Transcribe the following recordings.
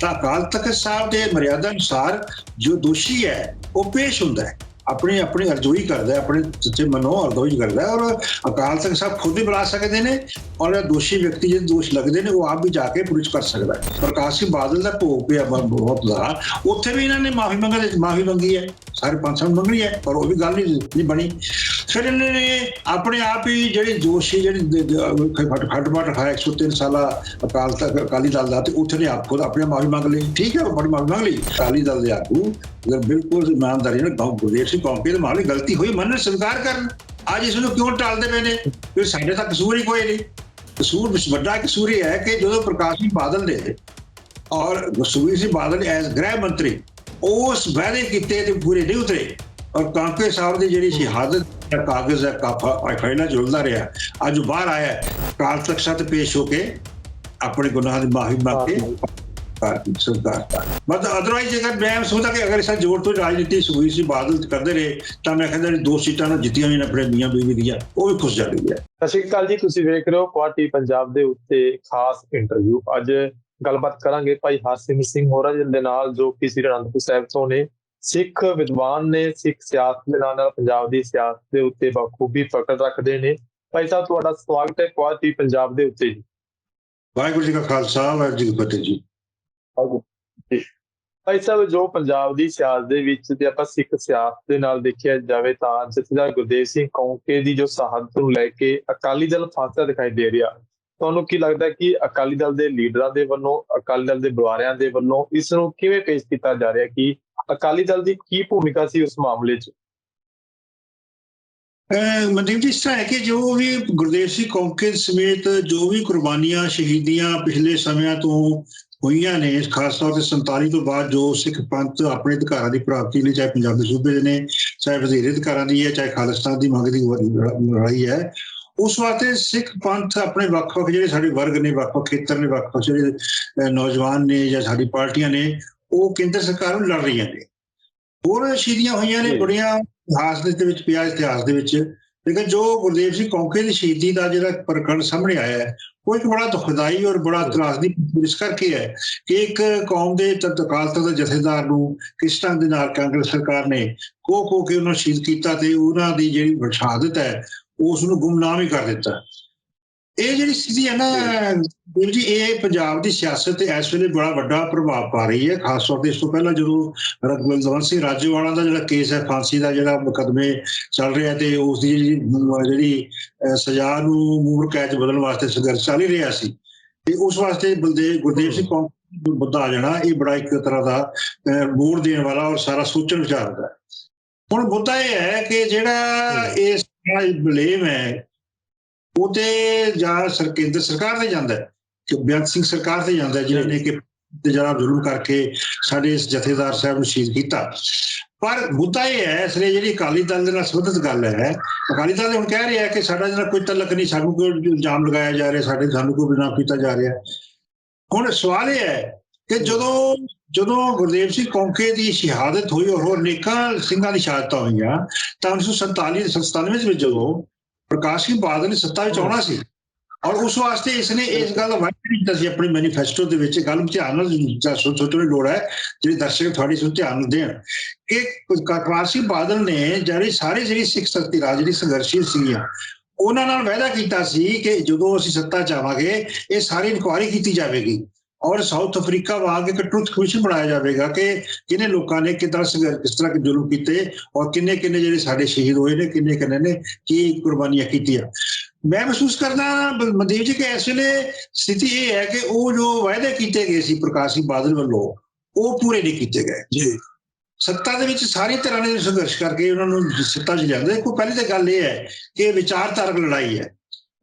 ਤਾਂ ਅਕਾਲ ਤਖਤ ਸਾਹਿਬ ਦੇ ਮਰਿਆਦਾ ਅਨੁਸਾਰ ਜੋ ਦੋਸ਼ੀ ਹੈ, ਉਹ ਪੇਸ਼ ਹੁੰਦਾ ਹੈ। ਆਪਣੀ ਆਪਣੀ ਅਰਜ਼ੋਈ ਕਰਦਾ ਹੈ, ਆਪਣੇ ਜਿੱਥੇ ਮਨੋ ਅਰਜ਼ੋਈ ਕਰਦਾ ਹੈ ਔਰ ਅਕਾਲ ਤਖਤ ਸਾਹਿਬ ਖੁਦ ਹੀ ਬੁਲਾ ਸਕਦੇ ਨੇ ਔਰ ਇਹ ਦੋਸ਼ੀ ਵਿਅਕਤੀ ਜਿਹੜੇ ਦੋਸ਼ ਲੱਗਦੇ ਨੇ, ਉਹ ਆਪ ਵੀ ਜਾ ਕੇ ਪੁਲਿਸ ਕਰ ਸਕਦਾ ਹੈ। ਪ੍ਰਕਾਸ਼ ਸਿੰਘ ਬਾਦਲ ਦਾ ਭੋਗ ਪਿਆ ਬ- ਬਹੁਤ ਦਾ ਉੱਥੇ ਵੀ ਇਹਨਾਂ ਨੇ ਮਾਫੀ ਮੰਗਣ, ਮਾਫੀ ਮੰਗੀ ਹੈ। ਸਾਰੇ ਪੰਜ ਸਾਲ ਮੰਗਣੀ ਹੈ, ਪਰ ਉਹ ਵੀ ਗੱਲ ਨਹੀਂ ਬਣੀ। ਫਿਰ ਇਹਨਾਂ ਨੇ ਆਪਣੇ ਆਪ ਹੀ ਜਿਹੜੇ ਦੋਸ਼ੀ ਜਿਹੜੀ ਫਟ ਫਟਮਟ ਖਾਇਆ 103 ਸਾਲਾ ਅਕਾਲ ਤਖਤ, ਅਕਾਲੀ ਦਲ ਦਾ, ਤੇ ਉੱਥੇ ਨੇ ਆਪ ਖੁਦ ਆਪਣੇ ਮਾਫੀ ਮੰਗ ਲਈ। ਠੀਕ ਹੈ ਉਹ ਬੜੀ ਮਾਫੀ ਮੰਗ ਲਈ। ਅਕਾਲੀ ਦਲ ਦੇ ਆਗੂ ਅਗਰ ਬਿਲਕੁਲ ਇਮਾਨਦਾਰੀ ਨਾਲ ਗਾਉਂ ਗੁਰਦੇਵ ਸਿੰਘ ਕੌਂਪੀ ਦੇ ਮਾਲੀ ਗਲਤੀ ਹੋਈ, ਮੰਨਣ, ਸਵੀਕਾਰ ਕਰਨ, ਅੱਜ ਇਸ ਨੂੰ ਕਿਉਂ ਟਾਲਦੇ ਪਏ ਨੇ? ਕਿ ਸਾਡੇ ਤਾਂ ਕਸੂਰ ਹੀ ਕੋਈ ਨਹੀਂ। ਕਸੂਰ ਵਿੱਚ ਵੱਡਾ ਕਸੂਰ ਇਹ ਹੈ ਕਿ ਜਦੋਂ ਪ੍ਰਕਾਸ਼ ਸਿੰਘ ਬਾਦਲ ਨੇ ਔਰ ਸੁਖਬੀਰ ਸਿੰਘ ਬਾਦਲ ਐਸ ਗ੍ਰਹਿ ਮੰਤਰੀ, ਉਸ ਵਾਅਦੇ ਕੀਤੇ ਤੇ ਪੂਰੇ ਨਹੀਂ ਉਤਰੇ। ਔਰ ਕਾਂਕੇ ਸਾਹਿਬ ਦੀ ਜਿਹੜੀ ਸ਼ਹਾਦਤ ਦਾ ਕਾਗਜ਼ ਹੈ ਕਾਫਾ ਫਾਈਲਾਂ ਜੁਲਦਾ ਰਿਹਾ। ਅੱਜ ਬਾਹਰ ਆਇਆ ਹੈ। ਅਕਾਲ ਤਖਤ ਤੇ ਪੇਸ਼ ਹੋ ਕੇ ਆਪਣੇ ਗੁਨਾਹਾਂ ਦੀ ਮਾਫੀ ਮੰਗ ਕੇ ਸਰਕਾਰ ਮਤਲਬ ਅਦਰਵਾਈਜ਼ ਜੇਕਰ ਮੈਂ ਸੋਚਦਾ ਕਿ ਅਗਰ ਇਸ ਜੋੜ ਤੋਂ ਰਾਜਨੀਤੀ ਸੁਖਬੀਰ ਸਿੰਘ ਬਾਦਲ ਕਰਦੇ ਰਹੇ ਤਾਂ ਮੈਂ ਕਹਿੰਦਾ ਦੋ ਸੀਟਾਂ ਨੂੰ ਜਿੱਤੀਆਂ ਨੇ ਆਪਣੇ ਮੀਆਂ ਬੀਵੀ ਦੀਆਂ ਉਹ ਵੀ ਖੁਸ਼ ਜਾਣਗੇ ਸਤਿ ਸ਼੍ਰੀ ਅਕਾਲ ਜੀ ਤੁਸੀਂ ਵੇਖ ਰਹੇ ਹੋ ਕੁਆਟੀ ਪੰਜਾਬ ਦੇ ਉੱਤੇ ਖਾਸ ਇੰਟਰਵਿਊ ਅੱਜ ਗੱਲਬਾਤ ਕਰਾਂਗੇ ਭਾਈ ਹਰਸਿਮਰ ਸਿੰਘ ਹੋਰਾਂ ਦੇ ਨਾਲ ਜੋ ਕਿ ਸ੍ਰੀ ਅਨੰਦਪੁਰ ਸਾਹਿਬ ਤੋਂ ਨੇ। ਸਿੱਖ ਵਿਦਵਾਨ ਨੇ ਸਿੱਖ ਸਿਆਸਤ ਦੇ ਨਾਲ ਨਾਲ ਪੰਜਾਬ ਦੀ ਸਿਆਸਤ ਦੇ ਉੱਤੇ ਬਖੂਬੀ ਪਕੜ ਰੱਖਦੇ ਨੇ। ਭਾਈ ਸਾਹਿਬ ਤੁਹਾਡਾ ਸਵਾਗਤ ਹੈ ਕੁਆਟੀ ਪੰਜਾਬ ਦੇ ਉੱਤੇ ਜੀ। ਵਾਹਿਗੁਰੂ ਜੀ ਕਾ ਖਾਲਸਾ ਵਾਹਿਗੁਰੂ ਜੀ ਕੀ ਫਤਿਹ ਜੀ। ਭਾਈ ਸਾਹਿਬ ਜੋ ਪੰਜਾਬ ਦੀ ਸਿਆਸਤ ਦੇ ਵਿੱਚ ਤੇ ਆਪਾਂ ਸਿੱਖ ਸਿਆਸਤ ਦੇ ਨਾਲ ਦੇਖਿਆ ਜਾਵੇ ਤਾਂ ਜਥੇਦਾਰ ਗੁਰਦੇਵ ਸਿੰਘ ਕੌਂਕੇ ਦੀ ਜੋ ਸ਼ਹਾਦਤ ਨੂੰ ਲੈ ਕੇ ਅਕਾਲੀ ਦਲ ਫਾਸਲਾ ਦਿਖਾਈ ਦੇ ਰਿਹਾ। ਤੁਹਾਨੂੰ ਕੀ ਲੱਗਦਾ ਕਿ ਅਕਾਲੀ ਦਲ ਦੇ ਲੀਡਰਾਂ ਦੇ ਵੱਲੋਂ ਅਕਾਲੀ ਦਲ ਦੇ ਬੁਲਾਰਿਆਂ ਦੇ ਵੱਲੋਂ ਇਸ ਨੂੰ ਕਿਵੇਂ ਪੇਸ਼ ਕੀਤਾ ਜਾ ਰਿਹਾ ਕਿ ਅਕਾਲੀ ਦਲ ਦੀ ਕੀ ਭੂਮਿਕਾ ਸੀ ਉਸ ਮਾਮਲੇ 'ਚ? ਮਨਦੀਪ ਜੀ, ਇਸ ਤਰ੍ਹਾਂ ਹੈ ਕਿ ਜੋ ਵੀ ਗੁਰਦੇਵ ਸਿੰਘ ਕੌਂਕੇ ਸਮੇਤ ਜੋ ਵੀ ਕੁਰਬਾਨੀਆਂ ਸ਼ਹੀਦੀਆਂ ਪਿਛਲੇ ਸਮਿਆਂ ਤੋਂ ਹੋਈਆਂ ਨੇ, ਖਾਸ ਤੌਰ ਤੇ 47 ਤੋਂ ਬਾਅਦ ਜੋ ਸਿੱਖ ਪੰਥ ਆਪਣੇ ਅਧਿਕਾਰਾਂ ਦੀ ਪ੍ਰਾਪਤੀ ਲਈ ਚਾਹੇ ਪੰਜਾਬੀ ਸੂਬੇ ਦੇ ਨੇ, ਚਾਹੇ ਵਜ਼ੀਰ ਅਧਿਕਾਰਾਂ ਦੀ ਹੈ, ਚਾਹੇ ਖਾਲਿਸਤਾਨ ਦੀ ਮੰਗ ਦੀ ਲੜਾਈ ਹੈ, ਉਸ ਵਾਸਤੇ ਸਿੱਖ ਪੰਥ ਆਪਣੇ ਵੱਖ-ਵੱਖ ਜਿਹੜੇ ਸਾਡੇ ਵਰਗ ਨੇ, ਵੱਖ-ਵੱਖ ਖੇਤਰ ਨੇ, ਵੱਖ-ਵੱਖ ਜਿਹੜੇ ਨੌਜਵਾਨ ਨੇ ਜਾਂ ਸਾਡੀ ਪਾਰਟੀਆਂ ਨੇ ਉਹ ਕੇਂਦਰ ਸਰਕਾਰ ਨੂੰ ਲੜ ਰਹੀਆਂ ਨੇ। ਹੋਰ ਸ਼ਹੀਦੀਆਂ ਹੋਈਆਂ ਨੇ। ਬੜੀਆਂ ਇਤਿਹਾਸ ਦੇ ਵਿੱਚ ਪਿਆ ਇਤਿਹਾਸ ਦੇ ਵਿੱਚ। ਲੇਕਿਨ ਜੋ ਗੁਰਦੇਵ ਸਿੰਘ ਕੌਂਕੇ ਦੀ ਸ਼ਹੀਦੀ ਦਾ ਜਿਹੜਾ ਪ੍ਰਕਰਣ ਸਾਹਮਣੇ ਆਇਆ ਹੈ ਉਹ ਇੱਕ ਬੜਾ ਦੁਖਦਾਈ ਔਰ ਬੜਾ ਤਰਾਸਦੀ ਇਸ ਕਰਕੇ ਹੈ ਕਿ ਇੱਕ ਕੌਮ ਦੇ ਤਤਕਾਲ ਤੱਕ ਦੇ ਜਥੇਦਾਰ ਨੂੰ ਕਿਸ ਤਰ੍ਹਾਂ ਦੇ ਨਾਲ ਕਾਂਗਰਸ ਸਰਕਾਰ ਨੇ ਕੋ ਕੋ ਕੇ ਉਹਨਾਂ ਸ਼ਹੀਦ ਕੀਤਾ ਤੇ ਉਹਨਾਂ ਦੀ ਜਿਹੜੀ ਸ਼ਹਾਦਤ ਹੈ ਉਸ ਨੂੰ ਗੁੰਮਨਾਮ ਹੀ ਕਰ ਦਿੱਤਾ। ਇਹ ਜਿਹੜੀ ਸਥਿਤੀ ਹੈ ਨਾ ਦੇਵ ਜੀ ਇਹ ਪੰਜਾਬ ਦੀ ਸਿਆਸਤ ਤੇ ਇਸ ਵੇਲੇ ਬੜਾ ਵੱਡਾ ਪ੍ਰਭਾਵ ਪਾ ਰਹੀ ਹੈ। ਖਾਸ ਤੌਰ ਤੇ ਇਸ ਤੋਂ ਪਹਿਲਾਂ ਜਦੋਂ ਰਗਵਿੰਦਰ ਸਿੰਘ ਰਾਜੇਵਾਲਾ ਦਾ ਜਿਹੜਾ ਕੇਸ ਹੈ ਫਾਂਸੀ ਦਾ ਜਿਹੜਾ ਮੁਕਦਮੇ ਚੱਲ ਰਿਹਾ ਤੇ ਉਸ ਦੀ ਜਿਹੜੀ ਸਜ਼ਾ ਨੂੰ ਮੂਰ ਕੈਚ ਬਦਲਣ ਵਾਸਤੇ ਸੰਘਰਸ਼ ਚੱਲ ਹੀ ਰਿਹਾ ਸੀ। ਤੇ ਉਸ ਵਾਸਤੇ ਬਲਦੇਵ ਗੁਰਦੇਵ ਸਿੰਘ ਮੁੱਦਾ ਆ ਜਾਣਾ ਇਹ ਬੜਾ ਇੱਕ ਤਰ੍ਹਾਂ ਦਾ ਮੋੜ ਦੇਣ ਵਾਲਾ ਔਰ ਸਾਰਾ ਸੋਚਣ ਵਿਚਾਰ ਦਾ। ਹੈ। ਹੁਣ ਮੁੱਦਾ ਇਹ ਹੈ ਕਿ ਜਿਹੜਾ ਇਹ ਸਾਰਾ ਬਲੇਮ ਹੈ ਉਹ ਤੇ ਜਾਂ ਸਰ ਕੇਂਦਰ ਸਰਕਾਰ ਤੇ ਜਾਂਦਾ ਕਿ ਬੇਅੰਤ ਸਿੰਘ ਸਰਕਾਰ ਤੇ ਜਾਂਦਾ ਜਿਨ੍ਹਾਂ ਨੇ ਕਿ ਤੇ ਜਰਾ ਜ਼ੁਲਮ ਕਰਕੇ ਸਾਡੇ ਇਸ ਜਥੇਦਾਰ ਸਾਹਿਬ ਨੂੰ ਸ਼ਹੀਦ ਕੀਤਾ। ਪਰ ਮੁੱਦਾ ਇਹ ਹੈ ਇਸ ਲਈ ਜਿਹੜੀ ਅਕਾਲੀ ਦਲ ਦੇ ਨਾਲ ਸੰਬੰਧਿਤ ਗੱਲ ਹੈ ਅਕਾਲੀ ਦਲ ਹੁਣ ਕਹਿ ਰਿਹਾ ਕਿ ਸਾਡਾ ਜਿਹੜਾ ਕੋਈ ਤਲਕ ਨਹੀਂ ਸਾਨੂੰ ਕੋਈ ਇਲਜ਼ਾਮ ਲਗਾਇਆ ਜਾ ਰਿਹਾ ਸਾਡੇ ਸਾਨੂੰ ਕੋਈ ਬਦਨਾਮ ਕੀਤਾ ਜਾ ਰਿਹਾ। ਹੁਣ ਸਵਾਲ ਇਹ ਹੈ ਕਿ ਜਦੋਂ ਜਦੋਂ ਗੁਰਦੇਵ ਸਿੰਘ ਕੌਂਕੇ ਦੀ ਸ਼ਹਾਦਤ ਹੋਈ ਔਰ ਹੋਰ ਨੇਕਾਂ ਸਿੰਘਾਂ ਦੀ ਸ਼ਹਾਦਤਾਂ ਹੋਈਆਂ ਤਾਂ 1947 97 ਵਿੱਚ ਜਦੋਂ ਪ੍ਰਕਾਸ਼ ਸਿੰਘ ਬਾਦਲ ਨੇ ਸੱਤਾ ਵਿੱਚ ਆਉਣਾ ਸੀ। ਔਰ ਉਸ ਵਾਸਤੇ ਇਸਨੇ ਇਸ ਗੱਲ ਦਾ ਵਾਅਦਾ ਕੀਤਾ ਸੀ ਆਪਣੇ ਮੈਨੀਫੈਸਟੋ ਦੇ ਵਿੱਚ। ਗੱਲ ਨੂੰ ਧਿਆਨ ਨਾਲ ਸੋਚਣ ਦੀ ਲੋੜ ਹੈ, ਜਿਹੜੇ ਦਰਸ਼ਕ ਤੁਹਾਡੀ ਸੁਣ ਧਿਆਨ ਨਾਲ ਦੇਣ। ਕਿ ਪ੍ਰਕਾਸ਼ ਸਿੰਘ ਬਾਦਲ ਨੇ ਜਿਹੜੀ ਸਾਰੇ ਜਿਹੜੀ ਸਿੱਖ ਸ਼ਕਤੀ ਰਾਜ ਜਿਹੜੀ ਸੰਘਰਸ਼ੀਲ ਸੀਗੀਆਂ, ਉਹਨਾਂ ਨਾਲ ਵਾਅਦਾ ਕੀਤਾ ਸੀ ਕਿ ਜਦੋਂ ਅਸੀਂ ਸੱਤਾ ਚ ਆਵਾਂਗੇ, ਇਹ ਸਾਰੀ ਇਨਕੁਆਇਰੀ ਕੀਤੀ ਜਾਵੇਗੀ। ਔਰ ਸਾਊਥ ਅਫਰੀਕਾ ਵਾਂਗ ਇੱਕ ਟਰੁੱਥ ਕਮਿਸ਼ਨ ਬਣਾਇਆ ਜਾਵੇਗਾ ਕਿ ਕਿਹਨੇ ਲੋਕਾਂ ਨੇ ਸੰਘਰਸ਼- ਕਿਸ ਤਰ੍ਹਾਂ ਦੇ ਜ਼ੁਲਮ ਕੀਤੇ ਔਰ ਕਿੰਨੇ ਕਿੰਨੇ ਜਿਹੜੇ ਸਾਡੇ ਸ਼ਹੀਦ ਹੋਏ ਨੇ ਕਿੰਨੇ ਕਿੰਨੇ ਨੇ ਕੀ ਕੁਰਬਾਨੀਆਂ ਕੀਤੀਆਂ। ਮੈਂ ਮਹਿਸੂਸ ਕਰਦਾ ਮਨਦੀਪ ਜੀ ਕਿ ਇਸ ਵੇਲੇ ਸਥਿਤੀ ਇਹ ਹੈ ਕਿ ਉਹ ਜੋ ਵਾਅਦੇ ਕੀਤੇ ਗਏ ਸੀ ਪ੍ਰਕਾਸ਼ ਸਿੰਘ ਬਾਦਲ ਵੱਲੋਂ ਉਹ ਪੂਰੇ ਨਹੀਂ ਕੀਤੇ ਗਏ। ਜੀ। ਸੱਤਾ ਦੇ ਵਿੱਚ ਸਾਰੀ ਤਰ੍ਹਾਂ ਦੇ ਸੰਘਰਸ਼ ਕਰਕੇ ਉਹਨਾਂ ਨੂੰ ਸੱਤਾ 'ਚ ਲਿਆਂਦੇ। ਦੇਖੋ ਪਹਿਲੀ ਤਾਂ ਗੱਲ ਇਹ ਹੈ ਕਿ ਵਿਚਾਰਧਾਰਕ ਲੜਾਈ ਹੈ।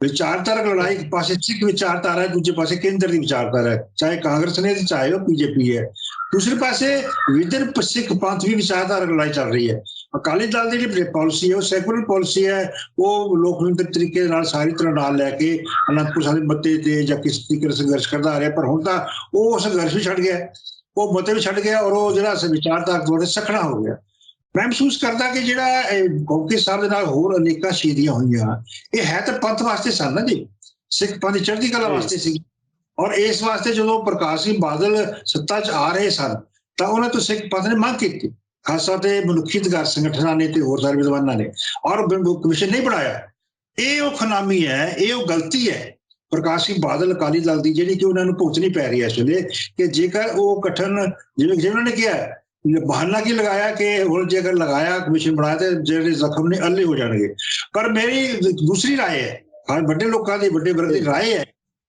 ਵਿਚਾਰਧਾਰਕ ਲੜਾਈ, ਇੱਕ ਪਾਸੇ ਸਿੱਖ ਵਿਚਾਰਧਾਰਾ ਹੈ, ਦੂਜੇ ਪਾਸੇ ਕੇਂਦਰ ਦੀ ਵਿਚਾਰਧਾਰਾ ਹੈ, ਚਾਹੇ ਕਾਂਗਰਸ ਨੇ ਚਾਹੇ ਉਹ ਬੀਜੇਪੀ ਹੈ। ਦੂਸਰੇ ਪਾਸੇ ਵਿਦਨ ਸਿੱਖ ਪੰਥ ਵੀ ਵਿਚਾਰਧਾਰਕ ਲੜਾਈ ਚੱਲ ਰਹੀ ਹੈ। ਅਕਾਲੀ ਦਲ ਦੀ ਜਿਹੜੀ ਪਾਲਿਸੀ ਹੈ, ਉਹ ਸੈਕੂਲਰ ਪਾਲਿਸੀ ਹੈ। ਉਹ ਲੋਕਤੰਤਰ ਤਰੀਕੇ ਦੇ ਨਾਲ ਸਾਰੀ ਤਰ੍ਹਾਂ ਨਾਲ ਲੈ ਕੇ ਅਨੰਦਪੁਰ ਸਾਹਿਬ ਦੇ ਮੱਤੇ ਤੇ ਜਾਂ ਕਿਸੇ ਤਰੀਕੇ ਨਾਲ ਸੰਘਰਸ਼ ਕਰਦਾ ਆ ਰਿਹਾ, ਪਰ ਹੁਣ ਤਾਂ ਉਹ ਸੰਘਰਸ਼ ਵੀ ਛੱਡ ਗਿਆ। ਉਹ ਮਤੇ ਵੀ ਛੱਡ ਗਿਆ ਔਰ ਉਹ ਜਿਹੜਾ ਸ- ਵਿਚਾਰਧਾਰਕ ਤੌਰ ਸਖਣਾ ਹੋ ਗਿਆ। ਮਹਿਸੂਸ ਕਰਦਾ ਕਿ ਜਿਹੜਾ ਗੋਪੀ ਸਾਹਿਬ ਦੇ ਨਾਲ ਹੋਰ ਅਨੇਕਾਂ ਸ਼ਹੀਦੀਆਂ ਹੋਈਆਂ ਇਹ ਹੈ ਤਾਂ ਪੰਥ ਵਾਸਤੇ ਸਨ ਨਾ ਜੀ ਸਿੱਖ ਪੰਥ ਚੜ੍ਹਦੀ ਕਲਾ। ਵਾਸਤੇ ਸੀ ਔਰ ਇਸ ਵਾਸਤੇ ਜਦੋਂ ਪ੍ਰਕਾਸ਼ ਸਿੰਘ ਬਾਦਲ ਸੱਤਾ 'ਚ ਆ ਰਹੇ ਸਨ ਤਾਂ ਉਹਨਾਂ ਤੋਂ ਸਿੱਖ ਪੰਥ ਨੇ ਮੰਗ ਕੀਤੀ। ਖਾਸਾ ਤੇ ਮਨੁੱਖੀ ਅਧਿਕਾਰ ਸੰਗਠਨਾਂ ਨੇ ਤੇ ਹੋਰ ਸਾਰੇ ਵਿਦਵਾਨਾਂ ਨੇ। ਔਰ ਕਮਿਸ਼ਨ ਨਹੀਂ ਬਣਾਇਆ। ਇਹ ਉਹ ਖਨਾਮੀ ਹੈ ਇਹ ਉਹ ਗਲਤੀ ਹੈ। ਪ੍ਰਕਾਸ਼ ਸਿੰਘ ਬਾਦਲ ਅਕਾਲੀ ਦਲ ਦੀ ਜਿਹੜੀ ਕਿ ਉਹਨਾਂ ਨੂੰ ਭੁਗਤਣੀ ਪੈ ਰਹੀ ਹੈ ਇਸ ਵੇਲੇ ਕਿ ਜੇਕਰ ਉਹ ਗਠਨ ਜਿਵੇਂ ਜਿਵੇਂ ਉਹਨਾਂ ਨੇ ਕਿਹਾ ਬਹਾਨਾ ਕੀ ਲਗਾਇਆ ਕਿ ਹੁਣ ਜੇਕਰ ਲਗਾਇਆ ਕਮਿਸ਼ਨ ਬਣਾਇਆ ਤੇ ਜਿਹੜੇ ਜ਼ਖਮ ਨੇ ਅੱਲੇ ਹੋ ਜਾਣਗੇ ਪਰ ਮੇਰੀ ਦੂਸਰੀ رائے ਹੈ ਹਰ ਵੱਡੇ ਲੋਕਾਂ ਦੀ ਵੱਡੇ ਵਰਗ ਦੀ رائے ਹੈ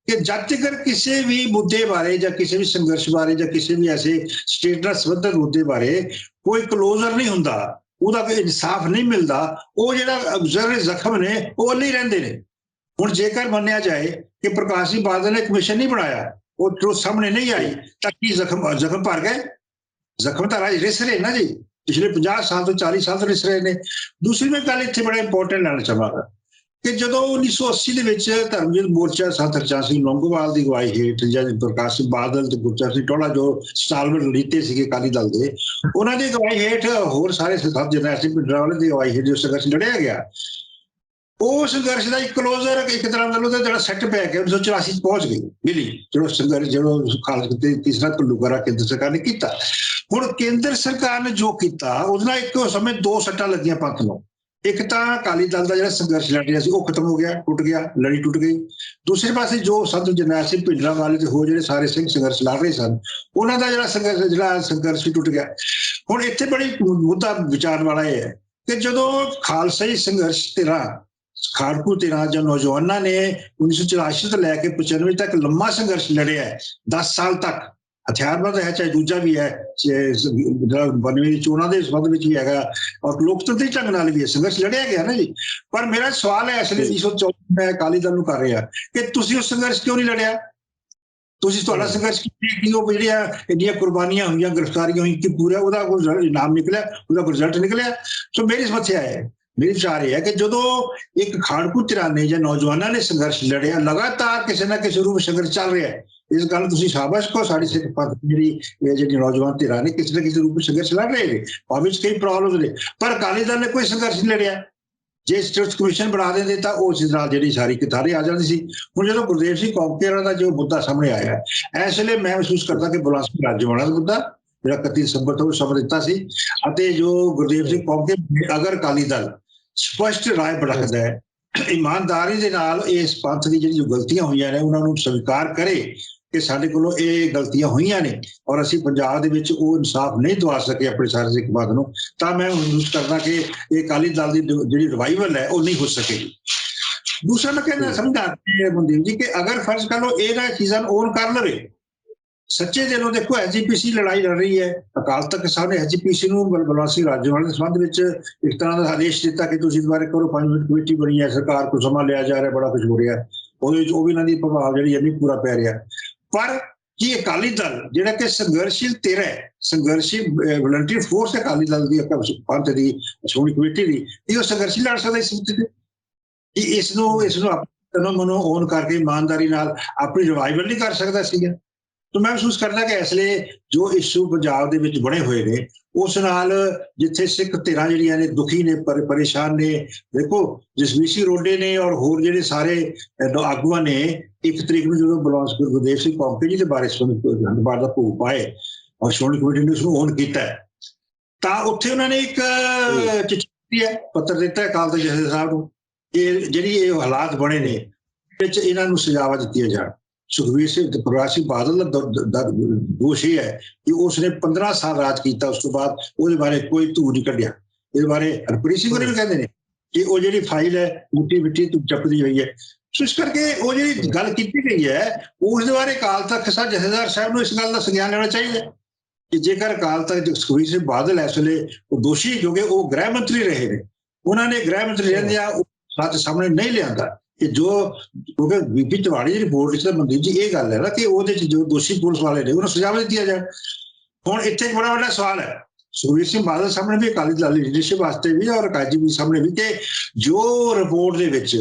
ਕਿ ਜਦ ਤੱਕ ਕਿਸੇ ਵੀ ਮੁੱਦੇ ਬਾਰੇ ਜਾਂ ਕਿਸੇ ਵੀ ਸੰਘਰਸ਼ ਬਾਰੇ ਜਾਂ ਕਿਸੇ ਵੀ ਐਸੇ ਸਟੇਟ ਨਾਲ ਸੰਬੰਧਿਤ ਮੁੱਦੇ ਬਾਰੇ ਕੋਈ ਕਲੋਜ਼ਰ ਨਹੀਂ ਹੁੰਦਾ ਉਹਦਾ ਕੋਈ ਇਨਸਾਫ ਨਹੀਂ ਮਿਲਦਾ ਉਹ ਜਿਹੜਾ ਅਬਜ਼ਰਵਰ ਜ਼ਖਮ ਨੇ ਉਹ ਅੱਲੇ ਹੀ ਰਹਿੰਦੇ ਨੇ ਹੁਣ ਜੇਕਰ ਮੰਨਿਆ ਜਾਏ ਕਿ ਪ੍ਰਕਾਸ਼ ਸਿੰਘ ਬਾਦਲ ਨੇ ਕਮਿਸ਼ਨ ਨਹੀਂ ਬਣਾਇਆ ਉਹ ਜੋ ਸਾਹਮਣੇ ਨਹੀਂ ਆਈ ਤਾਂ ਕੀ ਜ਼ਖਮ ਜ਼ਖਮ ਭਰ ਗਏ ਜ਼ਖਮ ਤਾਂ ਰਾਜ ਰਿਸ ਰਹੇ ਨਾ ਜੀ। ਪਿਛਲੇ 50 ਸਾਲ ਤੋਂ 40 ਸਾਲ ਤੋਂ ਰਿਸ ਰਹੇ ਨੇ। ਦੂਸਰੀ ਮੈਂ ਗੱਲ ਇੱਥੇ ਬੜਾ ਇੰਪੋਰਟੈਂਟ ਲੈਣਾ ਚਾਹਾਂਗਾ ਕਿ ਜਦੋਂ 1980 ਦੇ ਵਿੱਚ ਧਰਮਜੀਤ ਮੋਰਚਾ ਸਾਥਰਚਾ ਸਿੰਘ ਲੌਂਗੋਵਾਲ ਦੀ ਅਗਵਾਈ ਹੇਠ ਜਦ ਪ੍ਰਕਾਸ਼ ਸਿੰਘ ਬਾਦਲ ਤੇ ਗੁਰਚਰਨ ਸਿੰਘ ਟੋਲਾ ਜੋ ਸਟਾਲਵਰ ਲੀਤੇ ਸੀਗੇ ਅਕਾਲੀ ਦਲ ਦੇ, ਉਹਨਾਂ ਦੀ ਅਗਵਾਈ ਹੇਠ ਹੋਰ ਸਾਰੇ ਸਥਾਪ ਜਨਰਲ ਸਿੰਘ ਦੀ ਅਗਵਾਈ ਹੇਠ ਜੋ ਸੰਘਰਸ਼ ਲੜਿਆ ਗਿਆ, ਉਹ ਸੰਘਰਸ਼ ਦਾ ਇੱਕ ਕਲੋਜ਼ਰ ਇੱਕ ਤਰ੍ਹਾਂ ਦਾ ਉਹਦਾ ਜਿਹੜਾ ਸੈੱਟ ਪੈ ਗਿਆ 1984 ਚ ਪਹੁੰਚ ਗਈ। ਮਿਲੀ। ਜਦੋਂ ਸੰਘਰਸ਼ ਜਦੋਂ ਖਾਲਸਾ ਤੇ ਤੀਸਰਾ ਘੱਲੂਘਾਰਾ ਕੇਂਦਰ ਸਰਕਾਰ ਨੇ ਕੀਤਾ। ਹੁਣ ਕੇਂਦਰ ਸਰਕਾਰ ਨੇ ਜੋ ਕੀਤਾ, ਉਹਦੇ ਨਾਲ ਇੱਕ ਸਮੇਂ ਦੋ ਸੱਟਾਂ ਲੱਗੀਆਂ ਪੰਥ ਨੂੰ। ਇੱਕ ਤਾਂ ਅਕਾਲੀ ਦਲ ਦਾ ਜਿਹੜਾ ਸੰਘਰਸ਼ ਲੜ ਰਿਹਾ ਸੀ, ਉਹ ਖਤਮ ਹੋ ਗਿਆ, ਟੁੱਟ ਗਿਆ, ਲੜੀ ਟੁੱਟ ਗਈ। ਦੂਸਰੇ ਪਾਸੇ ਜੋ ਸੰਤ ਜਰਨੈਲ ਸਿੰਘ ਭਿੰਡਰਾਂ ਵਾਲੇ ਤੇ ਹੋਰ ਜਿਹੜੇ ਸਾਰੇ ਸਿੰਘ ਸੰਘਰਸ਼ ਲੜ ਰਹੇ ਸਨ, ਉਹਨਾਂ ਦਾ ਜਿਹੜਾ ਸੰਘਰਸ਼ ਜਿਹੜਾ ਸੰਘਰਸ਼ ਵੀ ਟੁੱਟ ਗਿਆ। ਹੁਣ ਇੱਥੇ ਬੜੀ ਮੁੱਦਾ ਵਿਚਾਰ ਵਾਲਾ ਇਹ ਹੈ ਕਿ ਜਦੋਂ ਖਾਲਸਾਈ ਸੰਘਰਸ਼ ਤੇਰਾ ਖਾੜਕੂ ਤੇਰਾ ਜਾਂ ਨੌਜਵਾਨਾਂ ਨੇ 1984 ਤੋਂ ਲੈ ਕੇ 95 ਤੱਕ ਲੰਮਾ ਸੰਘਰਸ਼ ਲੜਿਆ ਹੈ 10 ਸਾਲ ਤੱਕ ਹਥਿਆਰਬੰਦ ਹੈ ਚਾਹੇ ਦੂਜਾ ਵੀ ਹੈ ਜਿਹੜਾ 92 ਦੀ ਚੋਣਾਂ ਦੇ ਸੰਬੰਧ ਵਿੱਚ ਵੀ ਹੈਗਾ ਔਰ ਲੋਕਤੰਤਰੀ ਢੰਗ ਨਾਲ ਵੀ ਹੈ ਸੰਘਰਸ਼ ਲੜਿਆ ਗਿਆ ਨਾ ਜੀ। ਪਰ ਮੇਰਾ ਸਵਾਲ ਹੈ ਇਸ ਲਈ 1914 ਮੈਂ ਅਕਾਲੀ ਦਲ ਨੂੰ ਕਰ ਰਿਹਾ ਕਿ ਤੁਸੀਂ ਉਹ ਸੰਘਰਸ਼ ਕਿਉਂ ਨਹੀਂ ਲੜਿਆ? ਤੁਸੀਂ ਤੁਹਾਡਾ ਸੰਘਰਸ਼ ਕੀ ਉਹ ਜਿਹੜੀਆਂ ਇੰਨੀਆਂ ਕੁਰਬਾਨੀਆਂ ਹੋਈਆਂ ਗ੍ਰਿਫਤਾਰੀਆਂ ਹੋਈਆਂ ਕਿ ਪੂਰਾ ਉਹਦਾ ਕੋਈ ਨਾਮ ਨਿਕਲਿਆ ਉਹਦਾ ਕੋਈ ਰਿਜ਼ਲਟ ਨਿਕਲਿਆ? ਸੋ ਮੇਰੀ ਸਮੱਸਿਆ ਹੈ ਮੇਰੀ ਵਿਚਾਰ ਇਹ ਹੈ ਕਿ ਜਦੋਂ ਇੱਕ ਖਾੜਕੂ ਤਿਰਾਨੇ ਜਾਂ ਨੌਜਵਾਨਾਂ ਨੇ ਸੰਘਰਸ਼ ਲੜਿਆ ਲਗਾਤਾਰ ਕਿਸੇ ਨਾ ਕਿਸੇ ਰੂਪ ਸੰਘਰਸ਼ ਚੱਲ ਰਿਹਾ ਹੈ ਇਸ ਗੱਲ ਤੁਸੀਂ ਸ਼ਾਬਾਸ਼ ਕਹੋ ਸਾਡੀ ਸਿੱਖ ਪੰਥ ਜਿਹੜੀ ਇਹ ਜਿਹੜੀ ਨੌਜਵਾਨ ਧਿਰਾਂ ਨੇ ਕਿਸੇ ਨਾ ਕਿਸੇ ਰੂਪ ਵਿੱਚ ਸੰਘਰਸ਼ ਲੜ ਰਹੇ ਨੇ ਭਾਵੇਂ ਕਈ ਪ੍ਰੋਬਲਮਸ ਨੇ ਪਰ ਅਕਾਲੀ ਦਲ ਨੇ ਕੋਈ ਸੰਘਰਸ਼ ਨਹੀਂ ਲੜਿਆ। ਜੇ ਸਟੇਟ ਕਮਿਸ਼ਨ ਬਣਾ ਦਿੰਦੇ ਤਾਂ ਉਸ ਨਾਲ ਜਿਹੜੀ ਸਾਰੀ ਕਿਤਾਰੇ ਆ ਜਾਂਦੀ ਸੀ। ਹੁਣ ਜਦੋਂ ਗੁਰਦੇਵ ਸਿੰਘ ਕੌਂਕੇਰਾ ਦਾ ਜੋ ਮੁੱਦਾ ਸਾਹਮਣੇ ਆਇਆ ਹੈ, ਇਸ ਵੇਲੇ ਮੈਂ ਮਹਿਸੂਸ ਕਰਦਾ ਕਿ ਬੁਲਾ ਸਿੰਘ ਰਾਜਵਾੜਾ ਦਾ ਮੁੱਦਾ ਜਿਹੜਾ 31 ਦਸੰਬਰ ਤੋਂ ਸਬਰ ਦਿੱਤਾ ਸੀ ਅਤੇ ਜੋ ਗੁਰਦੇਵ ਸਿੰਘ ਕੌਂਕੇ ਅਗਰ ਅਕਾਲੀ ਦਲ ਸਪਸ਼ਟ ਰਾਏ ਰੱਖਦਾ ਹੈ ਇਮਾਨਦਾਰੀ ਦੇ ਨਾਲ ਇਸ ਪੰਥ ਦੀ ਜਿਹੜੀ ਗਲਤੀਆਂ ਹੋਈਆਂ ਨੇ ਉਹਨਾਂ ਨੂੰ ਸਵੀਕਾਰ ਕਰੇ ਕਿ ਸਾਡੇ ਕੋਲੋਂ ਇਹ ਗਲਤੀਆਂ ਹੋਈਆਂ ਨੇ ਔਰ ਅਸੀਂ ਪੰਜਾਬ ਦੇ ਵਿੱਚ ਉਹ ਇਨਸਾਫ ਨਹੀਂ ਦਵਾ ਸਕੇ ਆਪਣੇ ਸਾਰੇ ਪੰਥ ਨੂੰ ਤਾਂ ਮੈਂ ਮਹਿਸੂਸ ਕਰਦਾ ਕਿ ਇਹ ਅਕਾਲੀ ਦਲ ਦੀ ਜਿਹੜੀ ਰਿਵਾਈਵਲ ਹੈ ਉਹ ਨਹੀਂ ਹੋ ਸਕੇਗੀ। ਦੂਸਰਾ ਮੈਂ ਕਹਿੰਦਾ ਸਮਝਾ ਕਿ ਮਨਦੀਪ ਜੀ ਕਿ ਅਗਰ ਫਰਜ਼ ਕਰ ਲਓ ਇਹਨਾਂ ਚੀਜ਼ਾਂ ਨੂੰ ਓਨ ਕਰ ਲਵੇ ਸੱਚੇ ਦਿਲੋਂ ਦੇਖੋ ਐਜੀਪੀਸੀ ਲੜਾਈ ਲੜ ਰਹੀ ਹੈ ਅਕਾਲ ਤਖਤ ਸਾਹਿਬ ਨੇ ਐਜੀਪੀਸੀ ਨੂੰ ਬਲ- ਬਲਵੰਤ ਸਿੰਘ ਰਾਜੇਵਾਲ ਦੇ ਸੰਬੰਧ ਵਿੱਚ ਇੱਕ ਤਰ੍ਹਾਂ ਦਾ ਆਦੇਸ਼ ਦਿੱਤਾ ਕਿ ਤੁਸੀਂ ਦੁਬਾਰੇ ਕਰੋ ਪੰਜ ਮਿੰਟ ਕਮੇਟੀ ਬਣੀ ਹੈ ਸਰਕਾਰ ਕੋਲ ਸਮਾਂ ਲਿਆ ਜਾ ਰਿਹਾ ਬੜਾ ਕੁਝ ਹੋ ਰਿਹਾ। ਹੈ। ਉਹਦੇ ਵਿੱਚ ਉਹ ਵੀ ਇਹਨਾਂ ਦੀ ਪ੍ਰਭਾਵ ਜਿਹੜੀ ਹੈ ਨਹੀਂ ਪੂਰਾ ਪੈ ਰਿਹਾ। ਪਰ ਕੀ ਅਕਾਲੀ ਦਲ, ਜਿਹੜਾ ਕਿ ਸੰਘਰਸ਼ੀਲ ਤੇਰਾ ਹੈ, ਸੰਘਰਸ਼ੀ ਵਲੰਟੀਅਰ ਫੋਰਸ ਅਕਾਲੀ ਦਲ ਦੀ ਪੰਥ ਦੀ, ਸ਼੍ਰੋਮਣੀ ਕਮੇਟੀ ਦੀ ਇਹ ਉਹ ਸੰਘਰਸ਼ੀ ਲੜ ਸਕਦਾ ਇਸ ਮੁੱਦੇ ਤੇ ਇਹ ਇਸ ਨੂੰ ਇਸ ਨੂੰ ਆਪਣਾ ਮਨੋਂ ਓਨ ਕਰਕੇ, ਇਮਾਨਦਾਰੀ ਨਾਲ ਆਪਣੀ ਰਿਵਾਈਵਲ ਨਹੀਂ ਕਰ ਸਕਦਾ ਸੀਗਾ? ਤਾਂ ਮੈਂ ਮਹਿਸੂਸ ਕਰਦਾ ਕਿ ਇਸ ਲਈ ਜੋ ਇਸ਼ੂ ਪੰਜਾਬ ਦੇ ਵਿੱਚ ਬਣੇ ਹੋਏ ਨੇ ਉਸ ਨਾਲ ਜਿੱਥੇ ਸਿੱਖ ਧਿਰਾਂ ਜਿਹੜੀਆਂ ਨੇ ਦੁਖੀ ਨੇ ਪਰ ਪਰੇਸ਼ਾਨ ਨੇ ਦੇਖੋ ਜਸਵੀਸੀ ਰੋਡੇ ਨੇ ਔਰ ਹੋਰ ਜਿਹੜੇ ਸਾਰੇ ਆਗੂਆਂ ਨੇ ਇੱਕ ਤਰੀਕ ਨੂੰ ਜਦੋਂ ਸਿੰਘ ਗੁਰਦੇਵ ਸਿੰਘ ਕੌਂਕੇ ਜੀ ਦੇ ਬਾਰੇ ਸੁਣ ਬਾਰ ਦਾ ਭੂਪ ਪਾਏ ਔਰ ਸ਼੍ਰੋਮਣੀ ਕਮੇਟੀ ਨੇ ਉਸ ਨੂੰ ਓਨ ਕੀਤਾ। ਤਾਂ ਉੱਥੇ ਉਹਨਾਂ ਨੇ ਇੱਕ ਚਿੱਠੀ ਦਿੱਤੀ ਹੈ ਪੱਤਰ ਦਿੱਤਾ ਹੈ ਅਕਾਲ ਤਖਤ ਜਥੇ ਸਾਹਿਬ ਨੂੰ ਇਹ ਜਿਹੜੀ ਇਹ ਹਾਲਾਤ ਬਣੇ ਨੇ ਵਿੱਚ ਇਹਨਾਂ ਨੂੰ ਸਜ਼ਾਵਾਂ ਦਿੱਤੀਆਂ ਜਾਣ ਸੁਖਵੀਰ ਸਿੰਘ ਪ੍ਰਕਾਸ਼ ਸਿੰਘ ਬਾਦਲ ਦਾ ਦ- ਦ- ਦੋਸ਼ ਇਹ ਹੈ ਕਿ ਉਸਨੇ 15 ਸਾਲ ਰਾਜ ਕੀਤਾ, ਉਸ ਤੋਂ ਬਾਅਦ ਉਹਦੇ ਬਾਰੇ ਕੋਈ ਧੂ ਨਹੀਂ ਕੱਢਿਆ। ਇਹਦੇ ਬਾਰੇ ਹਰਪ੍ਰੀਤ ਸਿੰਘ ਹੋਣੀ ਵੀ ਕਹਿੰਦੇ ਨੇ ਕਿ ਉਹ ਜਿਹੜੀ ਫਾਈਲ ਹੈ, ਮਿੱਟੀ ਮਿੱਟੀ ਤੂੰ ਚੱਪਦੀ ਹੋਈ ਹੈ। ਸੋ ਇਸ ਕਰਕੇ ਉਹ ਜਿਹੜੀ ਗੱਲ ਕੀਤੀ ਗਈ ਹੈ ਉਸ ਦੇ ਬਾਰੇ ਅਕਾਲ ਤਖਤ ਸਾਹਿਬ ਜਥੇਦਾਰ ਸਾਹਿਬ ਨੂੰ ਇਸ ਗੱਲ ਦਾ ਸੰਗਿਆਨ ਲੈਣਾ ਚਾਹੀਦਾ ਕਿ ਜੇਕਰ ਅਕਾਲ ਤਖਤ ਸੁਖਵੀਰ ਸਿੰਘ ਬਾਦਲ ਇਸ ਵੇਲੇ ਉਹ ਦੋਸ਼ੀ ਕਿਉਂਕਿ ਉਹ ਗ੍ਰਹਿ ਮੰਤਰੀ ਰਹੇ ਨੇ। ਉਹਨਾਂ ਨੇ ਗ੍ਰਹਿ ਮੰਤਰੀ ਰਹਿੰਦਿਆਂ ਉਹ ਸੱਚ ਸਾਹਮਣੇ ਨਹੀਂ ਲਿਆਂਦਾ। ਕਿ ਜੋ ਕਿਉਂਕਿ ਬੀਬੀ ਤਿਵਾੜੀ ਦੀ ਰਿਪੋਰਟ ਵਿੱਚ ਤਾਂ ਮਨਦੀਪ ਜੀ ਇਹ ਗੱਲ ਹੈ ਨਾ ਕਿ ਉਹਦੇ ਚ ਜੋ ਦੋਸ਼ੀ ਪੁਲਿਸ ਵਾਲੇ ਨੇ ਉਹਨਾਂ ਸਜ਼ਾਵਾਂ ਦਿੱਤੀਆਂ ਜਾਣ ਹੁਣ ਇੱਥੇ ਬੜਾ ਵੱਡਾ ਸਵਾਲ ਹੈ। ਸੁਖਵੀਰ ਸਿੰਘ ਬਾਦਲ ਸਾਹਮਣੇ ਵੀ ਅਕਾਲੀ ਦਲ ਲੀਡਰਸ਼ਿਪ ਵਾਸਤੇ ਵੀ ਔਰ ਕਾਜੀ ਵੀ ਸਾਹਮਣੇ ਵੀ ਕਿ ਜੋ ਰਿਪੋਰਟ ਦੇ ਵਿੱਚ